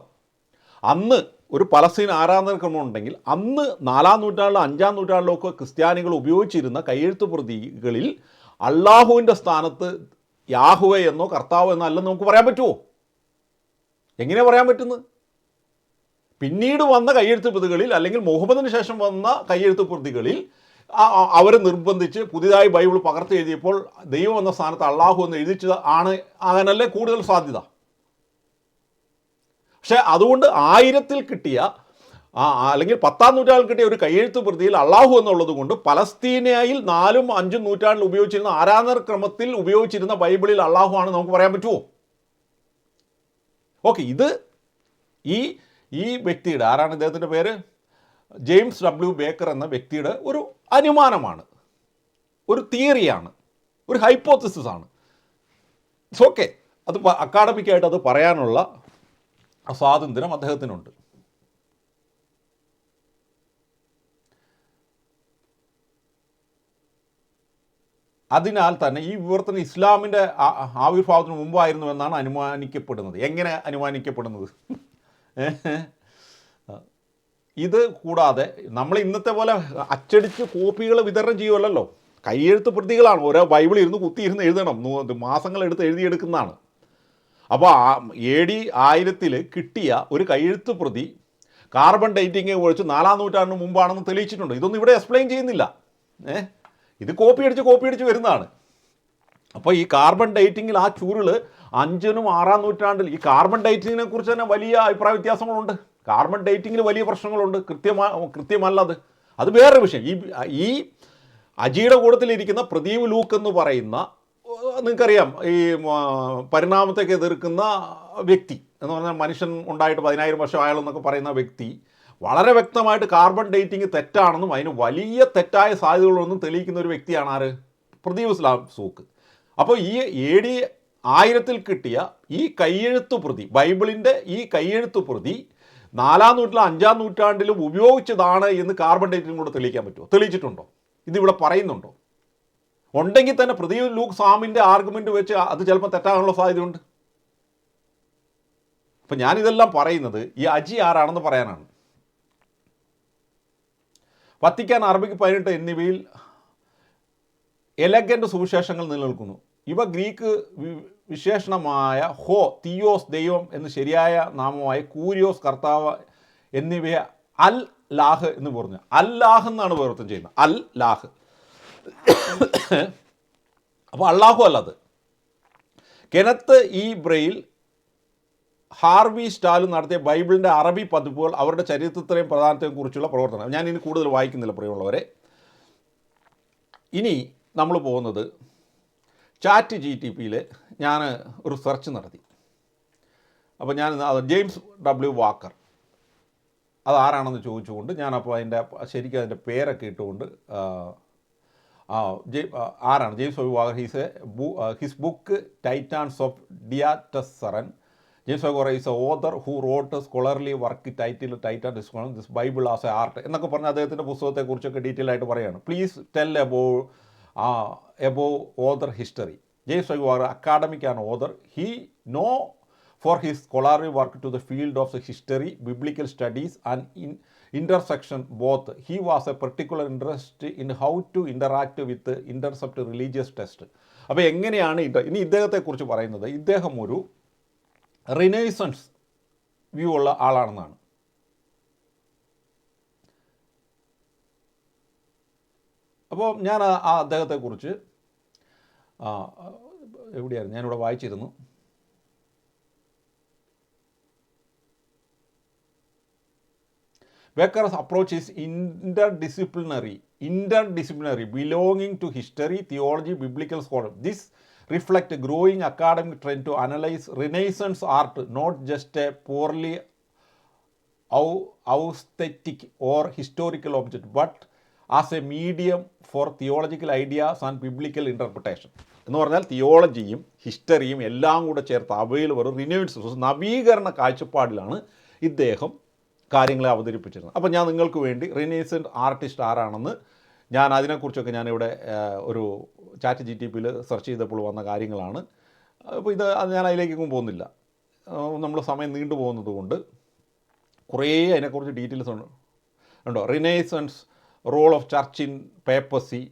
അന്ന് ഒരു പലസ്തീൻ ആരാധന ക്രമം ഉണ്ടെങ്കിൽ അന്ന് നാലാം നൂറ്റാണ്ടിലോ അഞ്ചാം നൂറ്റാണ്ടിലൊക്കെ ക്രിസ്ത്യാനികൾ ഉപയോഗിച്ചിരുന്ന കയ്യെഴുത്ത് പ്രതികളിൽ അള്ളാഹുവിന്റെ സ്ഥാനത്ത് യാഹുവ എന്നോ കർത്താവ് എന്നോ അല്ലെന്ന് നമുക്ക് പറയാൻ പറ്റുമോ? എങ്ങനെ പറയാൻ പറ്റുന്നത്? പിന്നീട് വന്ന കയ്യെഴുത്ത് പ്രതികളിൽ അല്ലെങ്കിൽ മുഹമ്മദിന് ശേഷം വന്ന കയ്യെഴുത്ത് പ്രതികളിൽ അവർ നിർബന്ധിച്ച് പുതിയതായി ബൈബിൾ പകർത്തി എഴുതിയപ്പോൾ ദൈവം എന്ന സ്ഥാനത്ത് അള്ളാഹു എന്ന് എഴുതിച്ചത് ആണ് അങ്ങനല്ലേ കൂടുതൽ സാധ്യത? പക്ഷേ അതുകൊണ്ട് ആയിരത്തിൽ കിട്ടിയ അല്ലെങ്കിൽ പത്താം നൂറ്റാണ്ടിൽ കിട്ടിയ ഒരു കയ്യെഴുത്ത് പ്രതിയിൽ അള്ളാഹു എന്നുള്ളത് കൊണ്ട് പലസ്തീനയിൽ നാലും അഞ്ചും നൂറ്റാണ്ടിൽ ഉപയോഗിച്ചിരുന്ന ആരാധന ക്രമത്തിൽ ഉപയോഗിച്ചിരുന്ന ബൈബിളിൽ അള്ളാഹു ആണ് നമുക്ക് പറയാൻ പറ്റുമോ? ഓക്കെ ഇത് ഈ ഈ വ്യക്തിയുടെ ആരാണ് ഇദ്ദേഹത്തിന്റെ പേര്? ജെയിംസ് ഡബ്ല്യു ബേക്കർ എന്ന വ്യക്തിയുടെ ഒരു അനുമാനമാണ്. ഒരു തിയറിയാണ്. ഒരു ഹൈപ്പോത്തിസിസ് ആണ് ഇറ്റ്സ് ഓക്കെ അത് അക്കാഡമിക്കായിട്ട് അത് പറയാനുള്ള സ്വാതന്ത്ര്യം അദ്ദേഹത്തിനുണ്ട്. അതിനാൽ തന്നെ ഈ വിവർത്തനം ഇസ്ലാമിന്റെ ആവിർഭാവത്തിന് മുമ്പായിരുന്നു എന്നാണ് അനുമാനിക്കപ്പെടുന്നത്. എങ്ങനെ അനുമാനിക്കപ്പെടുന്നത്? ഇത് കൂടാതെ നമ്മൾ ഇന്നത്തെ പോലെ അച്ചടിച്ച് കോപ്പികൾ വിതരണം ചെയ്യുമല്ലോ കൈയെഴുത്ത് പ്രതികളാണ്. ഓരോ ബൈബിൾ ഇരുന്ന് കുത്തിയിരുന്ന് എഴുതണം. മാസങ്ങൾ എടുത്ത് എഴുതിയെടുക്കുന്നതാണ്. അപ്പോൾ എ ഡി ആയിരത്തിൽ കിട്ടിയ ഒരു കയ്യെഴുത്ത് പ്രതി കാർബൺ ഡേറ്റിംഗ് കുറിച്ച് നാലാം നൂറ്റാണ്ടിന് മുമ്പാണെന്ന് തെളിയിച്ചിട്ടുണ്ട്. ഇതൊന്നും ഇവിടെ എക്സ്പ്ലെയിൻ ചെയ്യുന്നില്ല. ഏ? ഇത് കോപ്പി അടിച്ച് കോപ്പി അടിച്ച് വരുന്നതാണ്. അപ്പോൾ ഈ കാർബൺ ഡേറ്റിങ്ങിൽ ആ ചൂരുകൾ അഞ്ചിനും ആറാം നൂറ്റാണ്ടിൽ ഈ കാർബൺ ഡേറ്റിങ്ങിനെ കുറിച്ച് തന്നെ വലിയ അഭിപ്രായ വ്യത്യാസങ്ങളുണ്ട്. കാർബൺ ഡേറ്റിങ്ങിൽ വലിയ പ്രശ്നങ്ങളുണ്ട്. കൃത്യമാ കൃത്യമല്ലത് അത്. വേറൊരു വിഷയം. ഈ ഈ അജിയുടെ കൂട്ടത്തിലിരിക്കുന്ന പ്രദീപ് ലൂക്ക് എന്ന് പറയുന്ന നിങ്ങൾക്കറിയാം ഈ പരിണാമത്തേക്ക് എതിർക്കുന്ന വ്യക്തി എന്ന് പറഞ്ഞാൽ മനുഷ്യൻ ഉണ്ടായിട്ട് പതിനായിരം വർഷം ആയാലെന്നൊക്കെ പറയുന്ന വ്യക്തി വളരെ വ്യക്തമായിട്ട് കാർബൺ ഡേറ്റിംഗ് തെറ്റാണെന്നും അതിന് വലിയ തെറ്റായ സാധ്യതകളൊന്നും തെളിയിക്കുന്ന ഒരു വ്യക്തിയാണ് ആര്? പ്രദീപ് ഇസ്ലാം സൂക്ക് അപ്പോൾ ഈ എ ഡി ആയിരത്തിൽ കിട്ടിയ ഈ കയ്യെഴുത്തു പ്രതി ബൈബിളിന്റെ ഈ കയ്യെഴുത്തു പ്രതി നാലാം നൂറ്റിലും അഞ്ചാം നൂറ്റാണ്ടിലും ഉപയോഗിച്ചതാണ് എന്ന് കാർബൺ ഡേറ്റിംഗ് കൂടെ തെളിയിക്കാൻ പറ്റുമോ? തെളിയിച്ചിട്ടുണ്ടോ? ഇതിവിടെ പറയുന്നുണ്ടോ? ഉണ്ടെങ്കിൽ തന്നെ പ്രതി ലൂക്ക് സാമിന്റെ ആർഗ്യുമെന്റ് വെച്ച് അത് ചിലപ്പോൾ തെറ്റാകാനുള്ള സാധ്യതയുണ്ട്. അപ്പം ഞാനിതെല്ലാം പറയുന്നത് ഈ അജി ആരാണെന്ന് പറയാനാണ്. വത്തിക്കാൻ അറബിക്ക് പതിനെട്ട് എന്നിവയിൽ എലഗന്റ് സുവിശേഷങ്ങൾ നിലനിൽക്കുന്നു. ഇവ ഗ്രീക്ക് വിശേഷണമായ ഹോ തിയോസ് ദൈവം എന്ന് ശരിയായ നാമമായ കൂരിയോസ് കർത്താവ് എന്നിവയെ അൽ ലാഹ് എന്ന് പറഞ്ഞു. അൽ ലാഹ് എന്നാണ് പരിവർത്തനം ചെയ്യുന്നത്. അൽ ലാഹ് അപ്പോൾ അള്ളാഹു അല്ലത് കെനത്ത് ഈ ബ്രെയിൽ ഹാർവി സ്റ്റാലും നടത്തിയ ബൈബിളിന്റെ അറബി പതിപ്പുകൾ അവരുടെ ചരിത്രത്തെയും പ്രധാനത്തെയും കുറിച്ചുള്ള പ്രവർത്തനം. ഞാൻ ഇനി കൂടുതൽ വായിക്കുന്നില്ല പ്രിയമുള്ളവരെ. ഇനി നമ്മൾ പോകുന്നത് ചാറ്റ് ജി ടി പിയിൽ ഞാൻ ഒരു സെർച്ച് നടത്തി. അപ്പോൾ ഞാൻ ജെയിംസ് ഡബ്ല്യു വാക്കർ. അത് ആരാണെന്ന് ചോദിച്ചുകൊണ്ട് ഞാനപ്പോൾ അതിന്റെ ശരിക്കും അതിന്റെ പേരൊക്കെ ഇട്ടുകൊണ്ട് ആ, ആ ജെ ആ, ആരാണ്? James W Wager he's a his book Titans of ഡിയാറ്റസ് സറൻ James Wager is a author who wrote scholarly work title Titan ഡിസ്കോൺ this Bible as a art എന്നൊക്കെ പറഞ്ഞ് അദ്ദേഹത്തിന്റെ പുസ്തകത്തെക്കുറിച്ചൊക്കെ ഡീറ്റെയിൽ ആയിട്ട് പറയാണ്. Please tell about about author history James Walker Wager academic and author he know for his scholarly work to the field of the history biblical studies and in intersection both. He was a particular interest in how to interact with intercept religious test. അപ്പോൾ എങ്ങനെയാണ് ഇത് ഇനി ഇദ്ദേഹത്തെക്കുറിച്ച് പറയുന്നത് ഇദ്ദേഹം ഒരു renaissance view ഉള്ള ആളാണെന്നാണ് അപ്പോൾ ഞാൻ ആ അദ്ദേഹത്തെക്കുറിച്ച് എവിടെയായിരുന്നു ഞാനിവിടെ വായിച്ചിരുന്നു വെക്കറസ് approach is interdisciplinary interdisciplinary belonging to history theology biblical scholar this reflect growing academic trend to analyse Renaissance art not just a purely ഔ aesthetic or historical object but as a medium for theological ideas and biblical interpretation എന്ന് പറഞ്ഞാൽ തിയോളജിയും ഹിസ്റ്ററിയും എല്ലാം കൂടെ ചേർത്ത് അവയിൽ വെറും റിനൈൻസ് നവീകരണ കാഴ്ചപ്പാടിലാണ് ഇദ്ദേഹം കാര്യങ്ങളെ അവതരിപ്പിച്ചിരുന്നത് അപ്പോൾ ഞാൻ നിങ്ങൾക്ക് വേണ്ടി റിനേസന്റ് ആർട്ടിസ്റ്റ് ആരാണെന്ന് ഞാൻ അതിനെക്കുറിച്ചൊക്കെ ഞാനിവിടെ ഒരു ചാറ്റ് ജി ടി പിയിൽ സെർച്ച് ചെയ്തപ്പോൾ വന്ന കാര്യങ്ങളാണ്. അപ്പോൾ ഇത് അത് ഞാൻ അതിലേക്കൊന്നും പോകുന്നില്ല. നമ്മൾ സമയം നീണ്ടു പോകുന്നത് കൊണ്ട് കുറേ അതിനെക്കുറിച്ച് ഡീറ്റെയിൽസ് ഉണ്ട്. ഉണ്ടോ? Renaissance role of church in papacy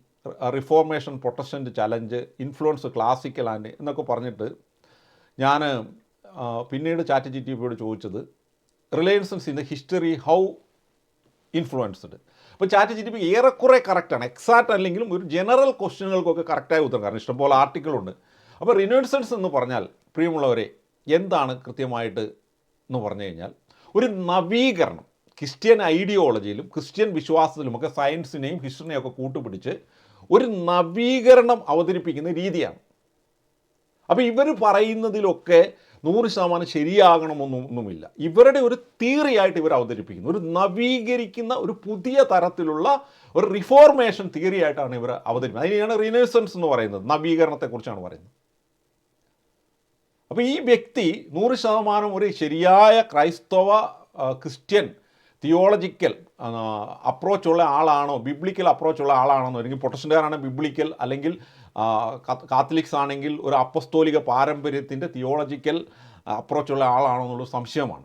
reformation Protestant challenge influence classical and എന്നൊക്കെ പറഞ്ഞിട്ട് ഞാൻ പിന്നീട് ചാറ്റ് ജി ടി പിയോട് ചോദിച്ചത് Renaissance in the history how influenced അപ്പോൾ ചാറ്റ് ജി ടി പി ഏറെക്കുറെ കറക്റ്റാണ് എക്സാക്റ്റ് അല്ലെങ്കിലും ഒരു ജനറൽ ക്വസ്റ്റ്യനുകൾക്കൊക്കെ കറക്റ്റായ ഉത്തരം കാരണം ഇഷ്ടംപോലെ ആർട്ടിക്കിളുണ്ട് അപ്പോൾ റിനോൺസൻസ് എന്ന് പറഞ്ഞാൽ പ്രിയമുള്ളവരെ എന്താണ് കൃത്യമായിട്ട് എന്ന് പറഞ്ഞു കഴിഞ്ഞാൽ ഒരു നവീകരണം ക്രിസ്ത്യൻ ഐഡിയോളജിയിലും ക്രിസ്ത്യൻ വിശ്വാസത്തിലുമൊക്കെ സയൻസിനെയും ഹിസ്റ്ററിനെയും ഒക്കെ കൂട്ടുപിടിച്ച് ഒരു നവീകരണം അവതരിപ്പിക്കുന്ന രീതിയാണ്. അപ്പോൾ ഇവർ പറയുന്നതിലൊക്കെ നൂറ് ശതമാനം ശരിയാകണമെന്നും ഒന്നുമില്ല. ഇവരുടെ ഒരു തിയറിയായിട്ട് ഇവർ അവതരിപ്പിക്കുന്നു. ഒരു നവീകരിക്കുന്ന ഒരു പുതിയ തരത്തിലുള്ള ഒരു റിഫോർമേഷൻ തിയറിയായിട്ടാണ് ഇവർ അവതരിപ്പിക്കുന്നത്. അതിനെയാണ് റിനേഴ്സൻസ് എന്ന് പറയുന്നത്. നവീകരണത്തെക്കുറിച്ചാണ് പറയുന്നത്. അപ്പോൾ ഈ വ്യക്തി നൂറ് ശതമാനം ഒരു ശരിയായ ക്രൈസ്തവ ക്രിസ്ത്യൻ തിയോളജിക്കൽ അപ്രോച്ചുള്ള ആളാണോ ബിബ്ലിക്കൽ അപ്രോച്ചുള്ള ആളാണോ അല്ലെങ്കിൽ പ്രൊട്ടസ്റ്റന്റുകാരാണെങ്കിൽ ബിബ്ലിക്കൽ അല്ലെങ്കിൽ കാത്തലിക്സ് ആണെങ്കിൽ ഒരു അപ്പസ്തോലിക പാരമ്പര്യത്തിന്റെ തിയോളജിക്കൽ അപ്രോച്ചുള്ള ആളാണോ സംശയമാണ്.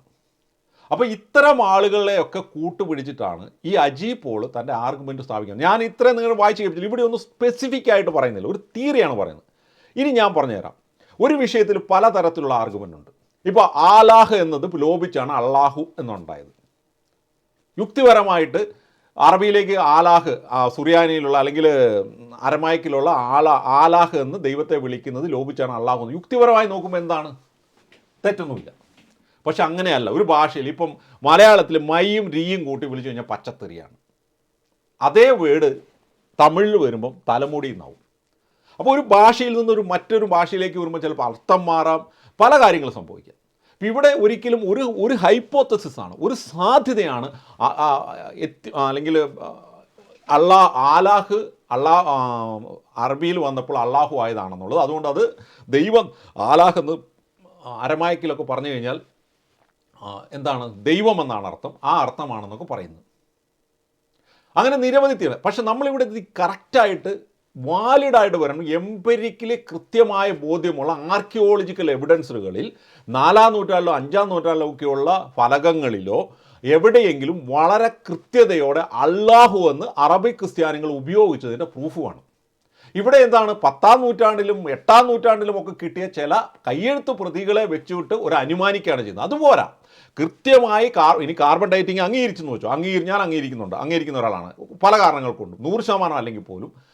അപ്പോൾ ഇത്തരം ആളുകളെയൊക്കെ കൂട്ടുപിടിച്ചിട്ടാണ് ഈ അജി പോൾ തന്റെ ആർഗ്യുമെന്റ് സ്ഥാപിക്കുന്നത്. ഞാൻ ഇത്രയും നിങ്ങൾ വായിച്ചു കേൾപ്പിച്ചില്ല ഇവിടെ ഒന്നും സ്പെസിഫിക് ആയിട്ട് പറയുന്നില്ല. ഒരു തിയറിയാണ് പറയുന്നത്. ഇനി ഞാൻ പറഞ്ഞുതരാം. ഒരു വിഷയത്തിൽ പലതരത്തിലുള്ള ആർഗ്യുമെന്റ് ഉണ്ട്. ഇപ്പോൾ ആലാഹ് എന്നത് ലോപിച്ചാണ് അള്ളാഹു എന്നുണ്ടായത്. യുക്തിപരമായിട്ട് അറബിയിലേക്ക് ആലാഹ് സുറിയാനിയിലുള്ള അല്ലെങ്കിൽ അരമായക്കിലുള്ള ആല ആലാഹ് എന്ന് ദൈവത്തെ വിളിക്കുന്നത് ലോപിച്ചാണ് അള്ളാഹു യുക്തിപരമായി നോക്കുമ്പോൾ എന്താണ്? തെറ്റൊന്നുമില്ല. പക്ഷെ അങ്ങനെയല്ല. ഒരു ഭാഷയിൽ ഇപ്പം മലയാളത്തിൽ മൈയും രീയും കൂട്ടി വിളിച്ചു കഴിഞ്ഞാൽ പച്ചത്തെറിയാണ്. അതേ വേർഡ് തമിഴിൽ വരുമ്പം തലമുടി എന്നാവും. അപ്പോൾ ഒരു ഭാഷയിൽ നിന്നൊരു മറ്റൊരു ഭാഷയിലേക്ക് വരുമ്പോൾ ചിലപ്പോൾ അർത്ഥം മാറാം. പല കാര്യങ്ങളും സംഭവിക്കാം. അപ്പോൾ ഇവിടെ ഒരിക്കലും ഒരു ഒരു ഹൈപ്പോത്തസിസ് ആണ് ഒരു സാധ്യതയാണ് അല്ലെങ്കിൽ അള്ളാ ആലാഹ് അള്ളാ അറബിയിൽ വന്നപ്പോൾ അള്ളാഹു ആയതാണെന്നുള്ളത്. അതുകൊണ്ട് അത് ദൈവം ആലാഹ് എന്ന് അരമായക്കിലൊക്കെ പറഞ്ഞു കഴിഞ്ഞാൽ എന്താണ് ദൈവം എന്നാണ് അർത്ഥം ആ അർത്ഥമാണെന്നൊക്കെ പറയുന്നത് അങ്ങനെ നിരവധി തീരം പക്ഷെ നമ്മളിവിടെ ഇത് കറക്റ്റായിട്ട് വാലിഡായിട്ട് വരണം. എംപെരിക്കലി കൃത്യമായ ബോധ്യമുള്ള ആർക്കിയോളജിക്കൽ എവിഡൻസുകളിൽ നാലാം നൂറ്റാണ്ടിലോ അഞ്ചാം നൂറ്റാണ്ടിലോ ഒക്കെയുള്ള ഫലകങ്ങളിലോ എവിടെയെങ്കിലും വളരെ കൃത്യതയോടെ അള്ളാഹു എന്ന് അറബി ക്രിസ്ത്യാനികൾ ഉപയോഗിച്ചതിന്റെ പ്രൂഫുമാണ് ഇവിടെ എന്താണ്? പത്താം നൂറ്റാണ്ടിലും എട്ടാം നൂറ്റാണ്ടിലും ഒക്കെ കിട്ടിയ ചില കയ്യെഴുത്ത് പ്രതികളെ വെച്ചുവിട്ട് ഒരു അനുമാനിക്കുകയാണ് ചെയ്യുന്നത്. അതുപോരാ കൃത്യമായി കാർ ഇനി കാർബൺ ഡേറ്റിംഗ് അംഗീകരിച്ചെന്ന് വെച്ചോ. അംഗീകരി ഞാൻ അംഗീകരിക്കുന്നുണ്ട്. അംഗീകരിക്കുന്ന ഒരാളാണ്. പല കാരണങ്ങൾ നൂറ് ശതമാനം അല്ലെങ്കിൽ പോലും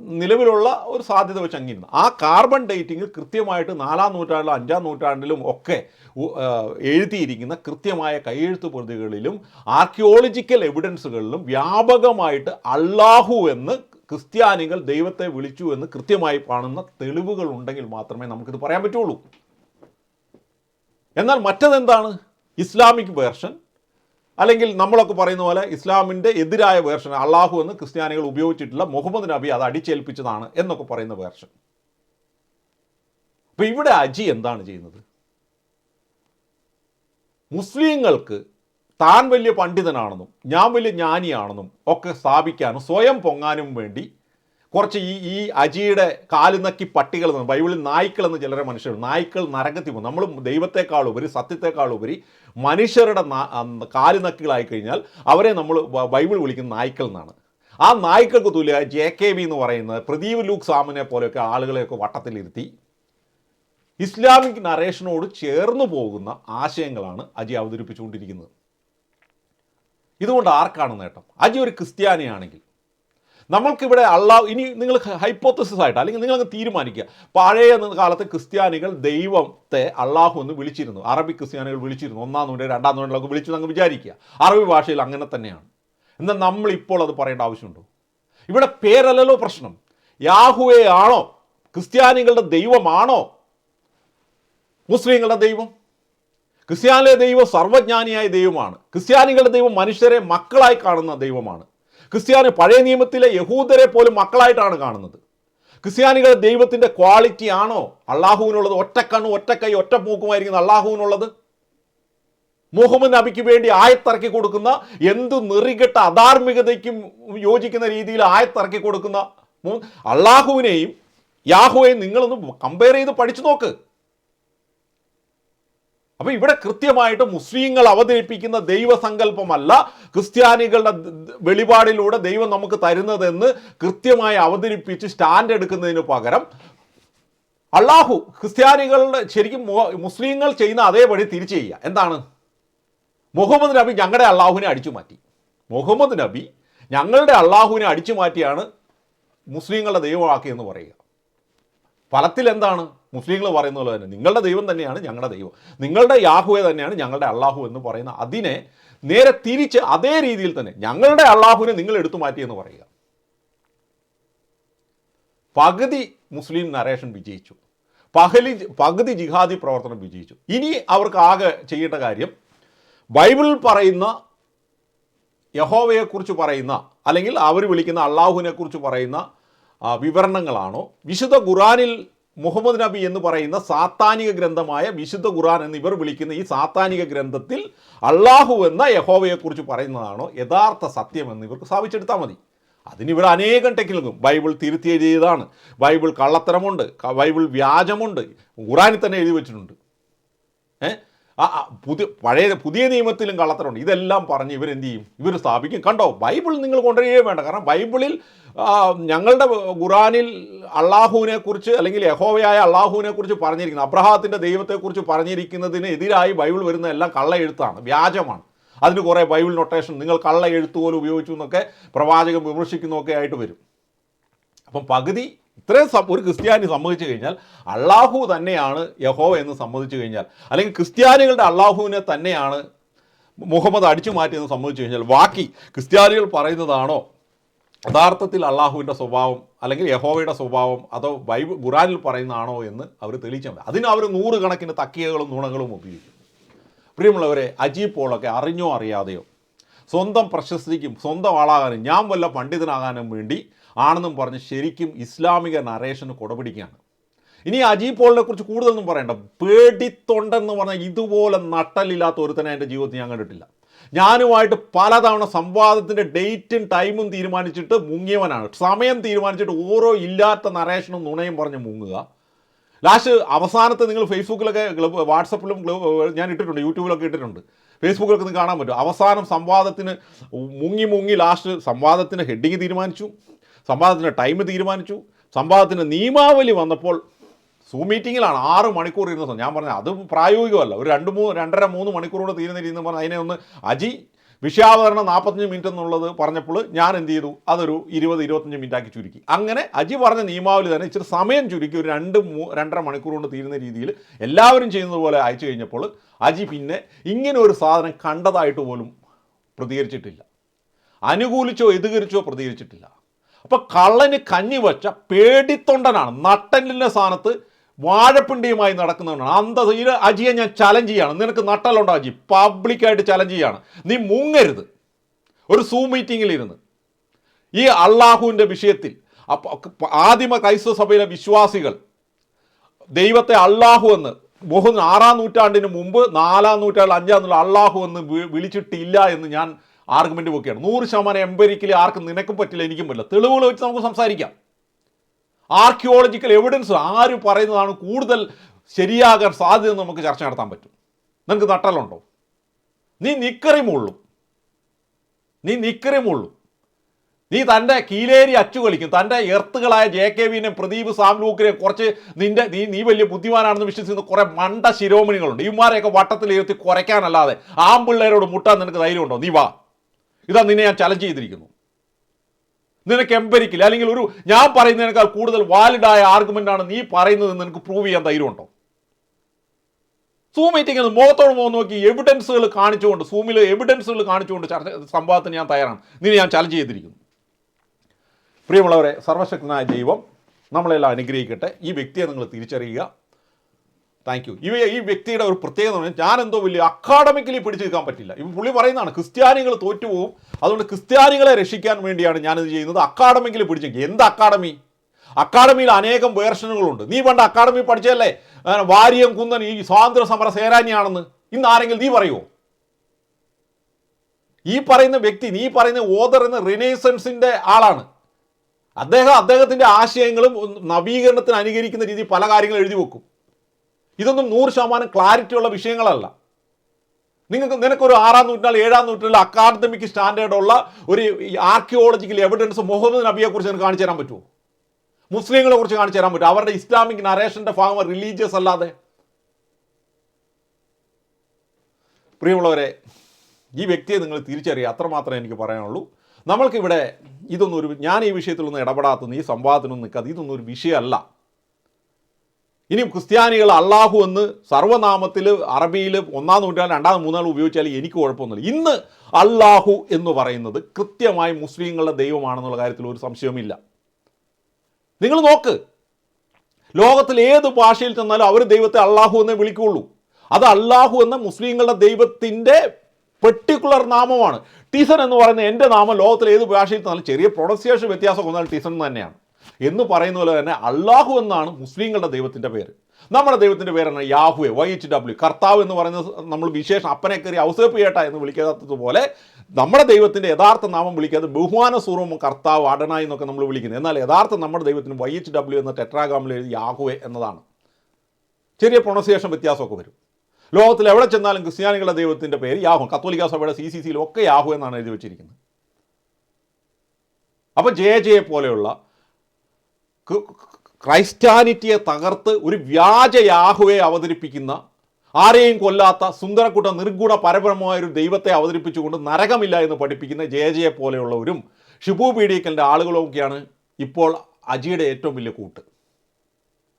നിലവിലുള്ള ഒരു സാധ്യത വെച്ച് അംഗീകരിക്കുന്നു ആ കാർബൺ ഡേറ്റിംഗിൽ കൃത്യമായിട്ട് നാലാം നൂറ്റാണ്ടിലും അഞ്ചാം നൂറ്റാണ്ടിലും ഒക്കെ എഴുതിയിരിക്കുന്ന കൃത്യമായ കയ്യെഴുത്ത് പ്രതികളിലും ആർക്കിയോളജിക്കൽ എവിഡൻസുകളിലും വ്യാപകമായിട്ട് അള്ളാഹു എന്ന് ക്രിസ്ത്യാനികൾ ദൈവത്തെ വിളിച്ചു എന്ന് കൃത്യമായി കാണുന്ന തെളിവുകൾ ഉണ്ടെങ്കിൽ മാത്രമേ നമുക്കിത് പറയാൻ പറ്റുള്ളൂ. എന്നാൽ മറ്റതെന്താണ്? ഇസ്ലാമിക് വേർഷൻ അല്ലെങ്കിൽ നമ്മളൊക്കെ പറയുന്ന പോലെ ഇസ്ലാമിന്റെ എതിരായ വേർഷൻ അള്ളാഹു എന്ന് ക്രിസ്ത്യാനികൾ ഉപയോഗിച്ചിട്ടുള്ള മുഹമ്മദ് നബി അത് അടിച്ചേൽപ്പിച്ചതാണ് എന്നൊക്കെ പറയുന്ന വേർഷൻ. അപ്പോൾ ഇവിടെ അജി എന്താണ് ചെയ്യുന്നത്? മുസ്ലിങ്ങൾക്ക് താൻ വലിയ പണ്ഡിതനാണെന്നും ഞാൻ വലിയ ജ്ഞാനിയാണെന്നും ഒക്കെ സ്ഥാപിക്കാനും സ്വയം പൊങ്ങാനും വേണ്ടി കുറച്ച് ഈ ഈ അജിയുടെ കാലുനക്കി പട്ടികൾ എന്ന് ബൈബിളിൽ നായ്ക്കൾ എന്ന് ചിലരെ മനുഷ്യർ നായ്ക്കൾ നരകത്തി പോകും. നമ്മൾ ദൈവത്തെക്കാളുപരി സത്യത്തെക്കാളുപരി മനുഷ്യരുടെ കാലുനക്കികളായി കഴിഞ്ഞാൽ അവരെ നമ്മൾ ബൈബിൾ വിളിക്കുന്ന നായ്ക്കൾ എന്നാണ്. ആ നായ്ക്കൾക്ക് തുല്യ ജെ കെ ബി എന്ന് പറയുന്നത് പ്രദീപ് ലൂക്ക് സാമിനെ പോലെയൊക്കെ ആളുകളെയൊക്കെ വട്ടത്തിലിരുത്തി ഇസ്ലാമിക് നറേഷനോട് ചേർന്ന് പോകുന്ന ആശയങ്ങളാണ് അജി അവതരിപ്പിച്ചുകൊണ്ടിരിക്കുന്നത്. ഇതുകൊണ്ട് ആർക്കാണ് നേട്ടം? അജി ഒരു ക്രിസ്ത്യാനിയാണെങ്കിൽ നമ്മൾക്കിവിടെ അള്ളാഹ് ഇനി നിങ്ങൾ ഹൈപ്പോത്തസിസ് ആയിട്ട് അല്ലെങ്കിൽ നിങ്ങൾ അങ്ങ് തീരുമാനിക്കുക. പഴയ കാലത്ത് ക്രിസ്ത്യാനികൾ ദൈവത്തെ അള്ളാഹു എന്ന് വിളിച്ചിരുന്നു. അറബി ക്രിസ്ത്യാനികൾ വിളിച്ചിരുന്നു. ഒന്നാം നൂറ്റാണ്ട് രണ്ടാം നൂറ്റാണ്ടിലൊക്കെ വിളിച്ചു അങ്ങ് വിചാരിക്കുക. അറബി ഭാഷയിൽ അങ്ങനെ തന്നെയാണ്. എന്നാൽ നമ്മൾ ഇപ്പോൾ അത് പറയേണ്ട ആവശ്യമുണ്ടോ? ഇവിടെ പേരല്ലല്ലോ പ്രശ്നം. യാഹുവേ ആണോ? ക്രിസ്ത്യാനികളുടെ ദൈവമാണോ? മുസ്ലിങ്ങളുടെ ദൈവം? ക്രിസ്ത്യാനിലെ ദൈവം സർവജ്ഞാനിയായ ദൈവമാണ്. ക്രിസ്ത്യാനികളുടെ ദൈവം മനുഷ്യരെ മക്കളായി കാണുന്ന ദൈവമാണ്. ക്രിസ്ത്യാനി പഴയ നിയമത്തിലെ യഹൂദരെ പോലും മക്കളായിട്ടാണ് കാണുന്നത്. ക്രിസ്ത്യാനികൾ ദൈവത്തിന്റെ ക്വാളിറ്റി ആണോ? അള്ളാഹുവിനുള്ളത് ഒറ്റക്കണ്ണും ഒറ്റക്കൈ ഒറ്റ മൂക്കുമായിരിക്കുന്ന അള്ളാഹുവിനുള്ളത്? മുഹമ്മദ് നബിക്ക് വേണ്ടി ആയത്തിറക്കി കൊടുക്കുന്ന എന്ത് നിറികെട്ട അധാർമികതയ്ക്കും യോജിക്കുന്ന രീതിയിൽ ആയത്തിറക്കി കൊടുക്കുന്ന അള്ളാഹുവിനെയും യാഹുവേയും നിങ്ങളൊന്ന് കമ്പയർ ചെയ്ത് പഠിച്ചു നോക്ക്. അപ്പൊ ഇവിടെ കൃത്യമായിട്ട് മുസ്ലിങ്ങൾ അവതരിപ്പിക്കുന്ന ദൈവസങ്കല്പമല്ല ക്രിസ്ത്യാനികളുടെ വെളിപാടിലൂടെ ദൈവം നമുക്ക് തരുന്നതെന്ന് കൃത്യമായി അവതരിപ്പിച്ച് സ്റ്റാൻഡ് എടുക്കുന്നതിന് പകരം അള്ളാഹു ക്രിസ്ത്യാനികളുടെ ശരിക്കും മുസ്ലിങ്ങൾ ചെയ്യുന്ന അതേപടി തിരിച്ചു ചെയ്യുക. എന്താണ്? മുഹമ്മദ് നബി ഞങ്ങളുടെ അള്ളാഹുവിനെ അടിച്ചു മാറ്റി. മുഹമ്മദ് നബി ഞങ്ങളുടെ അള്ളാഹുവിനെ അടിച്ചു മാറ്റിയാണ് മുസ്ലിങ്ങളുടെ ദൈവമാക്കിയെന്ന് പറയുക. ഫലത്തിൽ എന്താണ് മുസ്ലിങ്ങൾ പറയുന്ന പോലെ തന്നെ നിങ്ങളുടെ ദൈവം തന്നെയാണ് ഞങ്ങളുടെ ദൈവം. നിങ്ങളുടെ യാഹുവെ തന്നെയാണ് ഞങ്ങളുടെ അള്ളാഹു എന്ന് പറയുന്ന അതിനെ നേരെ തിരിച്ച് അതേ രീതിയിൽ തന്നെ ഞങ്ങളുടെ അള്ളാഹുവിനെ നിങ്ങൾ എടുത്തു മാറ്റിയെന്ന് പറയുക. പകുതി മുസ്ലിം നരേഷൻ വിജയിച്ചു. പകലി പകുതി ജിഹാദി പ്രവർത്തനം വിജയിച്ചു. ഇനി അവർക്ക് ആകെ ചെയ്യേണ്ട കാര്യം ബൈബിളിൽ പറയുന്ന യഹോവയെക്കുറിച്ച് പറയുന്ന അല്ലെങ്കിൽ അവർ വിളിക്കുന്ന അള്ളാഹുവിനെക്കുറിച്ച് പറയുന്ന വിവരണങ്ങളാണോ? വിശുദ്ധ ഖുറാനിൽ മുഹമ്മദ് നബി എന്ന് പറയുന്ന സാത്താനിക ഗ്രന്ഥമായ വിശുദ്ധ ഖുറാൻ എന്ന് ഇവർ വിളിക്കുന്ന ഈ സാത്താനിക ഗ്രന്ഥത്തിൽ അള്ളാഹു എന്ന യഹോവയെക്കുറിച്ച് പറയുന്നതാണോ? യഥാർത്ഥ സത്യം എന്ന് ഇവർക്ക് സ്ഥാപിച്ചെടുത്താൽ മതി. അതിന് ഇവർ അനേകം ടെക്നിക്കും ബൈബിൾ തിരുത്തി എഴുതിയതാണ്. ബൈബിൾ കള്ളത്തരമുണ്ട്. ബൈബിൾ വ്യാജമുണ്ട്. ഖുറാനിൽ തന്നെ എഴുതി വെച്ചിട്ടുണ്ട്. ഏ? ആ പുതിയ പഴയ പുതിയ നിയമത്തിലും കള്ളത്തരമുണ്ട്. ഇതെല്ലാം പറഞ്ഞ് ഇവരെന്ത് ചെയ്യും ഇവർ സ്ഥാപിക്കും. കണ്ടോ? ബൈബിൾ നിങ്ങൾ കൊണ്ടുവരികയേ വേണ്ട. കാരണം ബൈബിളിൽ ഞങ്ങളുടെ ഖുറാനിൽ അള്ളാഹുവിനെ കുറിച്ച് അല്ലെങ്കിൽ യഹോവയായ അള്ളാഹുവിനെ കുറിച്ച് പറഞ്ഞിരിക്കുന്നത് അബ്രഹാത്തിന്റെ ദൈവത്തെക്കുറിച്ച് പറഞ്ഞിരിക്കുന്നതിന് എതിരായി ബൈബിൾ വരുന്ന എല്ലാം കള്ള എഴുത്താണ് വ്യാജമാണ്. അതിന് കുറേ ബൈബിൾ നൊട്ടേഷൻ നിങ്ങൾ കള്ള എഴുത്ത് ഉപയോഗിച്ചു എന്നൊക്കെ പ്രവാചകൻ വിമർശിക്കുന്നതൊക്കെ ആയിട്ട് വരും. അപ്പം പകുതി ഇത്രയും ഒരു ക്രിസ്ത്യാനി സമ്മതിച്ചു കഴിഞ്ഞാൽ അള്ളാഹു തന്നെയാണ് യഹോവ എന്ന് സമ്മതിച്ചു കഴിഞ്ഞാൽ. അല്ലെങ്കിൽ ക്രിസ്ത്യാനികളുടെ അള്ളാഹുവിനെ തന്നെയാണ് മുഹമ്മദ് അടിച്ചു മാറ്റിയെന്ന് സമ്മതിച്ചു കഴിഞ്ഞാൽ ബാക്കി ക്രിസ്ത്യാനികൾ പറയുന്നതാണോ? യഥാർത്ഥത്തിൽ അള്ളാഹുവിന്റെ സ്വഭാവം അല്ലെങ്കിൽ യഹോവയുടെ സ്വഭാവം അതോ ബൈബിൾ ഖുറാനിൽ പറയുന്നതാണോ എന്ന് അവർ തെളിയിച്ചാൽ മതി. അതിന് അവർ നൂറുകണക്കിന് തക്കിയകളും നുണകളും ഉപയോഗിക്കും. പ്രിയമുള്ളവരെ അജീബ് പോളൊക്കെ അറിഞ്ഞോ അറിയാതെയോ സ്വന്തം പ്രശസ്തിക്കും സ്വന്തം ആളാകാനും ഞാൻ വല്ല പണ്ഡിതനാകാനും വേണ്ടി ആണെന്നും പറഞ്ഞ് ശരിക്കും ഇസ്ലാമിക നരേഷന് കുടപിടിക്കുകയാണ്. ഇനി അജീബ് പോളിനെ കുറിച്ച് കൂടുതലൊന്നും പറയണ്ട. പേടിത്തൊണ്ടെന്ന് പറഞ്ഞാൽ ഇതുപോലെ നട്ടലില്ലാത്ത ഒരുത്തനെ എന്റെ ജീവിതത്തിൽ ഞാൻ കണ്ടിട്ടില്ല. ഞാനുമായിട്ട് പലതവണ സംവാദത്തിന്റെ ഡേറ്റും ടൈമും തീരുമാനിച്ചിട്ട് മുങ്ങിയവനാണ്. സമയം തീരുമാനിച്ചിട്ട് ഓരോ ഇല്ലാത്ത നരേഷനും നുണയും പറഞ്ഞ് മുങ്ങുക. ലാസ്റ്റ് അവസാനത്തെ നിങ്ങൾ ഫേസ്ബുക്കിലൊക്കെ വാട്സപ്പിലും ഞാൻ ഇട്ടിട്ടുണ്ട് യൂട്യൂബിലൊക്കെ ഇട്ടിട്ടുണ്ട്. ഫേസ്ബുക്കിലൊക്കെ നിങ്ങൾക്ക് കാണാൻ പറ്റും. അവസാനം സംവാദത്തിന് മുങ്ങി മുങ്ങി ലാസ്റ്റ് സംവാദത്തിന് ഹെഡിങ് തീരുമാനിച്ചു. സംവാദത്തിന്റെ ടൈം തീരുമാനിച്ചു. സംവാദത്തിന്റെ നിയമാവലി വന്നപ്പോൾ സൂ മീറ്റിങ്ങിലാണ് ആറ് മണിക്കൂർ ഇരുന്ന ഞാൻ പറഞ്ഞത് അത് പ്രായോഗികമല്ല. ഒരു രണ്ട് മൂന്ന് രണ്ടര മൂന്ന് മണിക്കൂറോടെ തീരുന്ന രീതി പറഞ്ഞാൽ അതിനെ ഒന്ന് അജി വിഷയാവതരണം നാൽപ്പത്തഞ്ച് മിനിറ്റ് എന്നുള്ളത് പറഞ്ഞപ്പോൾ ഞാൻ എന്ത് ചെയ്തു? അതൊരു ഇരുപത് ഇരുപത്തഞ്ച് മിനിറ്റ് ആക്കി ചുരുക്കി. അങ്ങനെ അജി പറഞ്ഞ നിയമാവലി തന്നെ ഇച്ചിരി സമയം ചുരുക്കി. ഒരു രണ്ട് മൂ രണ്ടര മണിക്കൂർ കൊണ്ട് തീരുന്ന രീതിയിൽ എല്ലാവരും ചെയ്യുന്നത് പോലെ അയച്ചു കഴിഞ്ഞപ്പോൾ അജി പിന്നെ ഇങ്ങനെ ഒരു സാധനം കണ്ടതായിട്ട് പോലും പ്രതികരിച്ചിട്ടില്ല. അനുകൂലിച്ചോ എതികരിച്ചോ പ്രതികരിച്ചിട്ടില്ല. അപ്പോൾ കള്ളന് കഞ്ഞി വെച്ച പേടിത്തൊണ്ടനാണ്. നട്ടലിന്റെ സ്ഥാനത്ത് വാഴപ്പിണ്ടിയുമായി നടക്കുന്നവനാണ്. അന്ത ഇത് അജിയെ ഞാൻ ചലഞ്ച് ചെയ്യാണ്. നിനക്ക് നട്ടലുണ്ടോ അജി? പബ്ലിക്കായിട്ട് ചലഞ്ച് ചെയ്യാണ്. നീ മുങ്ങരുത്. ഒരു സൂം മീറ്റിങ്ങിൽ ഇരുന്ന്. ഈ അള്ളാഹുവിന്റെ വിഷയത്തിൽ അപ്പോൾ ആദിമ ക്രൈസ്തവ സഭയിലെ വിശ്വാസികൾ ദൈവത്തെ അള്ളാഹു എന്ന് മുഹ ആറാം നൂറ്റാണ്ടിന് മുമ്പ് നാലാം നൂറ്റാണ്ടിൽ അഞ്ചാം നൂറ്റാണ്ടിൽ അള്ളാഹു എന്ന് വിളിച്ചിട്ടില്ല എന്ന് ഞാൻ ആർഗ്യുമെന്റ് ഒക്കെയാണ് നൂറ് ശതമാനം എംപരിക്കലി ആർക്കും നിനക്കും പറ്റില്ല എനിക്കും പറ്റില്ല. തെളിവുകൾ വെച്ച് നമുക്ക് സംസാരിക്കാം. ആർക്കിയോളജിക്കൽ എവിഡൻസ് ആര് പറയുന്നതാണ് കൂടുതൽ ശരിയാകാൻ സാധ്യത നമുക്ക് ചർച്ച നടത്താൻ പറ്റും. നിനക്ക് നട്ടലുണ്ടോ നീ നിക്കറിമുള്ളും നീ നിക്കറിമുള്ളും നീ തന്റെ കീലേരി അച്ചു കളിക്കും. തന്റെ എർത്തുകളായ ജെ കെ വിനെ പ്രദീപ് സാംലൂക്കിനെ കുറച്ച് നിന്റെ നീ നീ വലിയ ബുദ്ധിമാനാണെന്ന് വിശ്വസിക്കുന്ന കുറേ മണ്ട ശിരോമണികളുണ്ട്. ഇവന്മാരെയൊക്കെ വട്ടത്തിൽ ഇരുത്തി കുറയ്ക്കാനല്ലാതെ ആമ്പിള്ളേരോട് മുട്ടാൻ നിനക്ക് ധൈര്യമുണ്ടോ? നീ വാ. ഇതാ നിന്നെ ഞാൻ ചലഞ്ച് ചെയ്തിരിക്കുന്നു. നിനക്ക് എംപരിക്കില്ല അല്ലെങ്കിൽ ഒരു ഞാൻ പറയുന്നതിനേക്കാൾ കൂടുതൽ വാലിഡായ ആർഗ്യുമെന്റ് ആണ് നീ പറയുന്നത് എന്ന് നിനക്ക് പ്രൂവ് ചെയ്യാൻ ധൈര്യമുണ്ടോ? സൂം മീറ്റിംഗ് മുഖത്തോട് മുഖം നോക്കി എവിഡൻസുകൾ കാണിച്ചുകൊണ്ട് സൂമിൽ എവിഡൻസുകൾ കാണിച്ചുകൊണ്ട് ചർച്ച സംഭവത്തിന് ഞാൻ തയ്യാറാണ്. നിന്നെ ഞാൻ ചലഞ്ച് ചെയ്തിരിക്കുന്നു. പ്രിയമുള്ളവരെ സർവശക്തനായ ദൈവം നമ്മളെല്ലാം അനുഗ്രഹിക്കട്ടെ. ഈ വ്യക്തിയെ നിങ്ങൾ തിരിച്ചറിയുക. താങ്ക് യു ഇവ ഈ വ്യക്തിയുടെ ഒരു പ്രത്യേകത ഞാൻ എന്തോ വലിയ അക്കാഡമിക്കലി പിടിച്ചു നിൽക്കാൻ പറ്റില്ല. ഇപ്പം പുള്ളി പറയുന്നതാണ് ക്രിസ്ത്യാനികൾ തോറ്റുപോകും അതുകൊണ്ട് ക്രിസ്ത്യാനികളെ രക്ഷിക്കാൻ വേണ്ടിയാണ് ഞാനിത് ചെയ്യുന്നത്. അക്കാഡമിക്കലി പിടിച്ചു എന്ത് അക്കാഡമി അക്കാഡമിയിൽ അനേകം വേർഷനുകളുണ്ട്. നീ പണ്ട് അക്കാഡമി പഠിച്ചല്ലേ വാര്യം കുന്നൻ ഈ സ്വാതന്ത്ര്യ സമര സേനാനിയാണെന്ന്. ഇന്ന് ആരെങ്കിലും നീ പറയുമോ ഈ പറയുന്ന വ്യക്തി നീ പറയുന്ന ഓദർ എന്ന റിനേസൻസിന്റെ ആളാണ്. അദ്ദേഹം അദ്ദേഹത്തിന്റെ ആശയങ്ങളും നവീകരണത്തിന് അനുകരിക്കുന്ന രീതിയിൽ പല കാര്യങ്ങളും എഴുതി വെക്കും. ഇതൊന്നും നൂറ് ശതമാനം ക്ലാരിറ്റി ഉള്ള വിഷയങ്ങളല്ല. നിങ്ങൾക്ക് നിനക്കൊരു ആറാം നൂറ്റാണ്ടിൽ ഏഴാം നൂറ്റാണ്ടിൽ അക്കാദമിക് സ്റ്റാൻഡേർഡുള്ള ഒരു ആർക്കിയോളജിക്കൽ എവിഡൻസ് മുഹമ്മദ് നബിയെ കുറിച്ച് നിനക്ക് കാണിച്ചു തരാൻ പറ്റുമോ? മുസ്ലിങ്ങളെ കുറിച്ച് കാണിച്ചു തരാൻ പറ്റും അവരുടെ ഇസ്ലാമിക് നരേഷന്റെ ഭാഗം റിലീജിയസ് അല്ലാതെ. പ്രിയമുള്ളവരെ ഈ വ്യക്തിയെ നിങ്ങൾ തിരിച്ചറിയുക. അത്രമാത്രമേ എനിക്ക് പറയാനുള്ളൂ. നമ്മൾക്കിവിടെ ഇതൊന്നും ഒരു ഞാൻ ഈ വിഷയത്തിലൊന്നും ഇടപെടാത്തൊന്നും ഈ സംവാദത്തിനൊന്നും നിൽക്കാതെ ഇതൊന്നും ഒരു വിഷയമല്ല. ഇനിയും ക്രിസ്ത്യാനികൾ അള്ളാഹു എന്ന് സർവനാമത്തിൽ അറബിയിൽ ഒന്നാം നൂറ്റാണ്ട് രണ്ടാം മൂന്നാൾ ഉപയോഗിച്ചാൽ എനിക്ക് കുഴപ്പമൊന്നുമില്ല. ഇന്ന് അള്ളാഹു എന്ന് പറയുന്നത് കൃത്യമായി മുസ്ലിങ്ങളുടെ ദൈവമാണെന്നുള്ള കാര്യത്തിൽ ഒരു സംശയവുമില്ല. നിങ്ങൾ നോക്ക്. ലോകത്തിൽ ഏത് ഭാഷയിൽ ചെന്നാലും അവർ ദൈവത്തെ അള്ളാഹു എന്നേ വിളിക്കുകയുള്ളൂ. അത് അള്ളാഹു എന്ന മുസ്ലിങ്ങളുടെ ദൈവത്തിന്റെ പെർട്ടിക്കുലർ നാമമാണ്. ടീസൺ എന്ന് പറയുന്ന എന്റെ നാമം ലോകത്തിൽ ഏത് ഭാഷയിൽ ചെന്നാലും ചെറിയ പ്രൊണൗൺസിയേഷൻ വ്യത്യാസം വന്നാൽ ടീസൺ തന്നെയാണ്. എന്ന് പറയുന്ന പോലെ തന്നെ അള്ളാഹു എന്നാണ് മുസ്ലിങ്ങളുടെ ദൈവത്തിന്റെ പേര്. നമ്മുടെ ദൈവത്തിന്റെ പേരാണ് യാഹുവെ വൈ എച്ച് ഡബ്ല്യു കർത്താവ് എന്ന് പറയുന്നത് നമ്മൾ വിശേഷം അപ്പനെ കയറി ഔസേപ്പ് ചെയ്യട്ട എന്ന് വിളിക്കാത്തതുപോലെ നമ്മുടെ ദൈവത്തിന്റെ യഥാർത്ഥ നാമം വിളിക്കാതെ ബഹുമാനപൂർവം കർത്താവ് അടനായി എന്നൊക്കെ നമ്മൾ വിളിക്കുന്നത്. എന്നാൽ യഥാർത്ഥ നമ്മുടെ ദൈവത്തിന് വൈ എച്ച് ഡബ്ല്യു എന്ന ടെട്രാഗാമിൽ എഴുതി യാഹുവെ എന്നതാണ്. ചെറിയ പ്രൊണൗൺസിയേഷൻ വ്യത്യാസമൊക്കെ വരും. ലോകത്തിൽ എവിടെ ചെന്നാലും ക്രിസ്ത്യാനികളുടെ ദൈവത്തിന്റെ പേര് യാഹു കത്തോലിക്ക സഭയുടെ സി സി സിയിലും ഒക്കെ യാഹു എന്നാണ് എഴുതി വെച്ചിരിക്കുന്നത്. അപ്പോൾ ജയ ജയെ പോലെയുള്ള ക്രി- ക്രൈസ്ത്യാനിറ്റിയെ തകർത്ത് ഒരു വ്യാജ യാഹുവെ അവതരിപ്പിക്കുന്ന ആരെയും കൊല്ലാത്ത സുന്ദരക്കുട്ട നിർഗുണ പരപരമായ ഒരു ദൈവത്തെ അവതരിപ്പിച്ചുകൊണ്ട് നരകമില്ല എന്ന് പഠിപ്പിക്കുന്ന ജയ ജയെ പോലെയുള്ളവരും ഷിബു പീഡിയക്കലിന്റെ ആളുകളൊക്കെയാണ് ഇപ്പോൾ അജിയുടെ ഏറ്റവും വലിയ കൂട്ട്.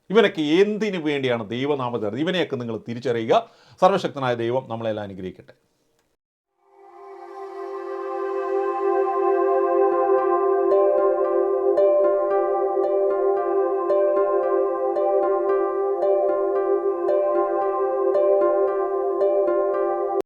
ഇവനൊക്കെ എന്തിനു വേണ്ടിയാണ് ദൈവനാമത്തെ ഇവനെയൊക്കെ നിങ്ങൾ തിരിച്ചറിയുക. സർവശക്തനായ ദൈവം നമ്മളെല്ലാം അനുഗ്രഹിക്കട്ടെ.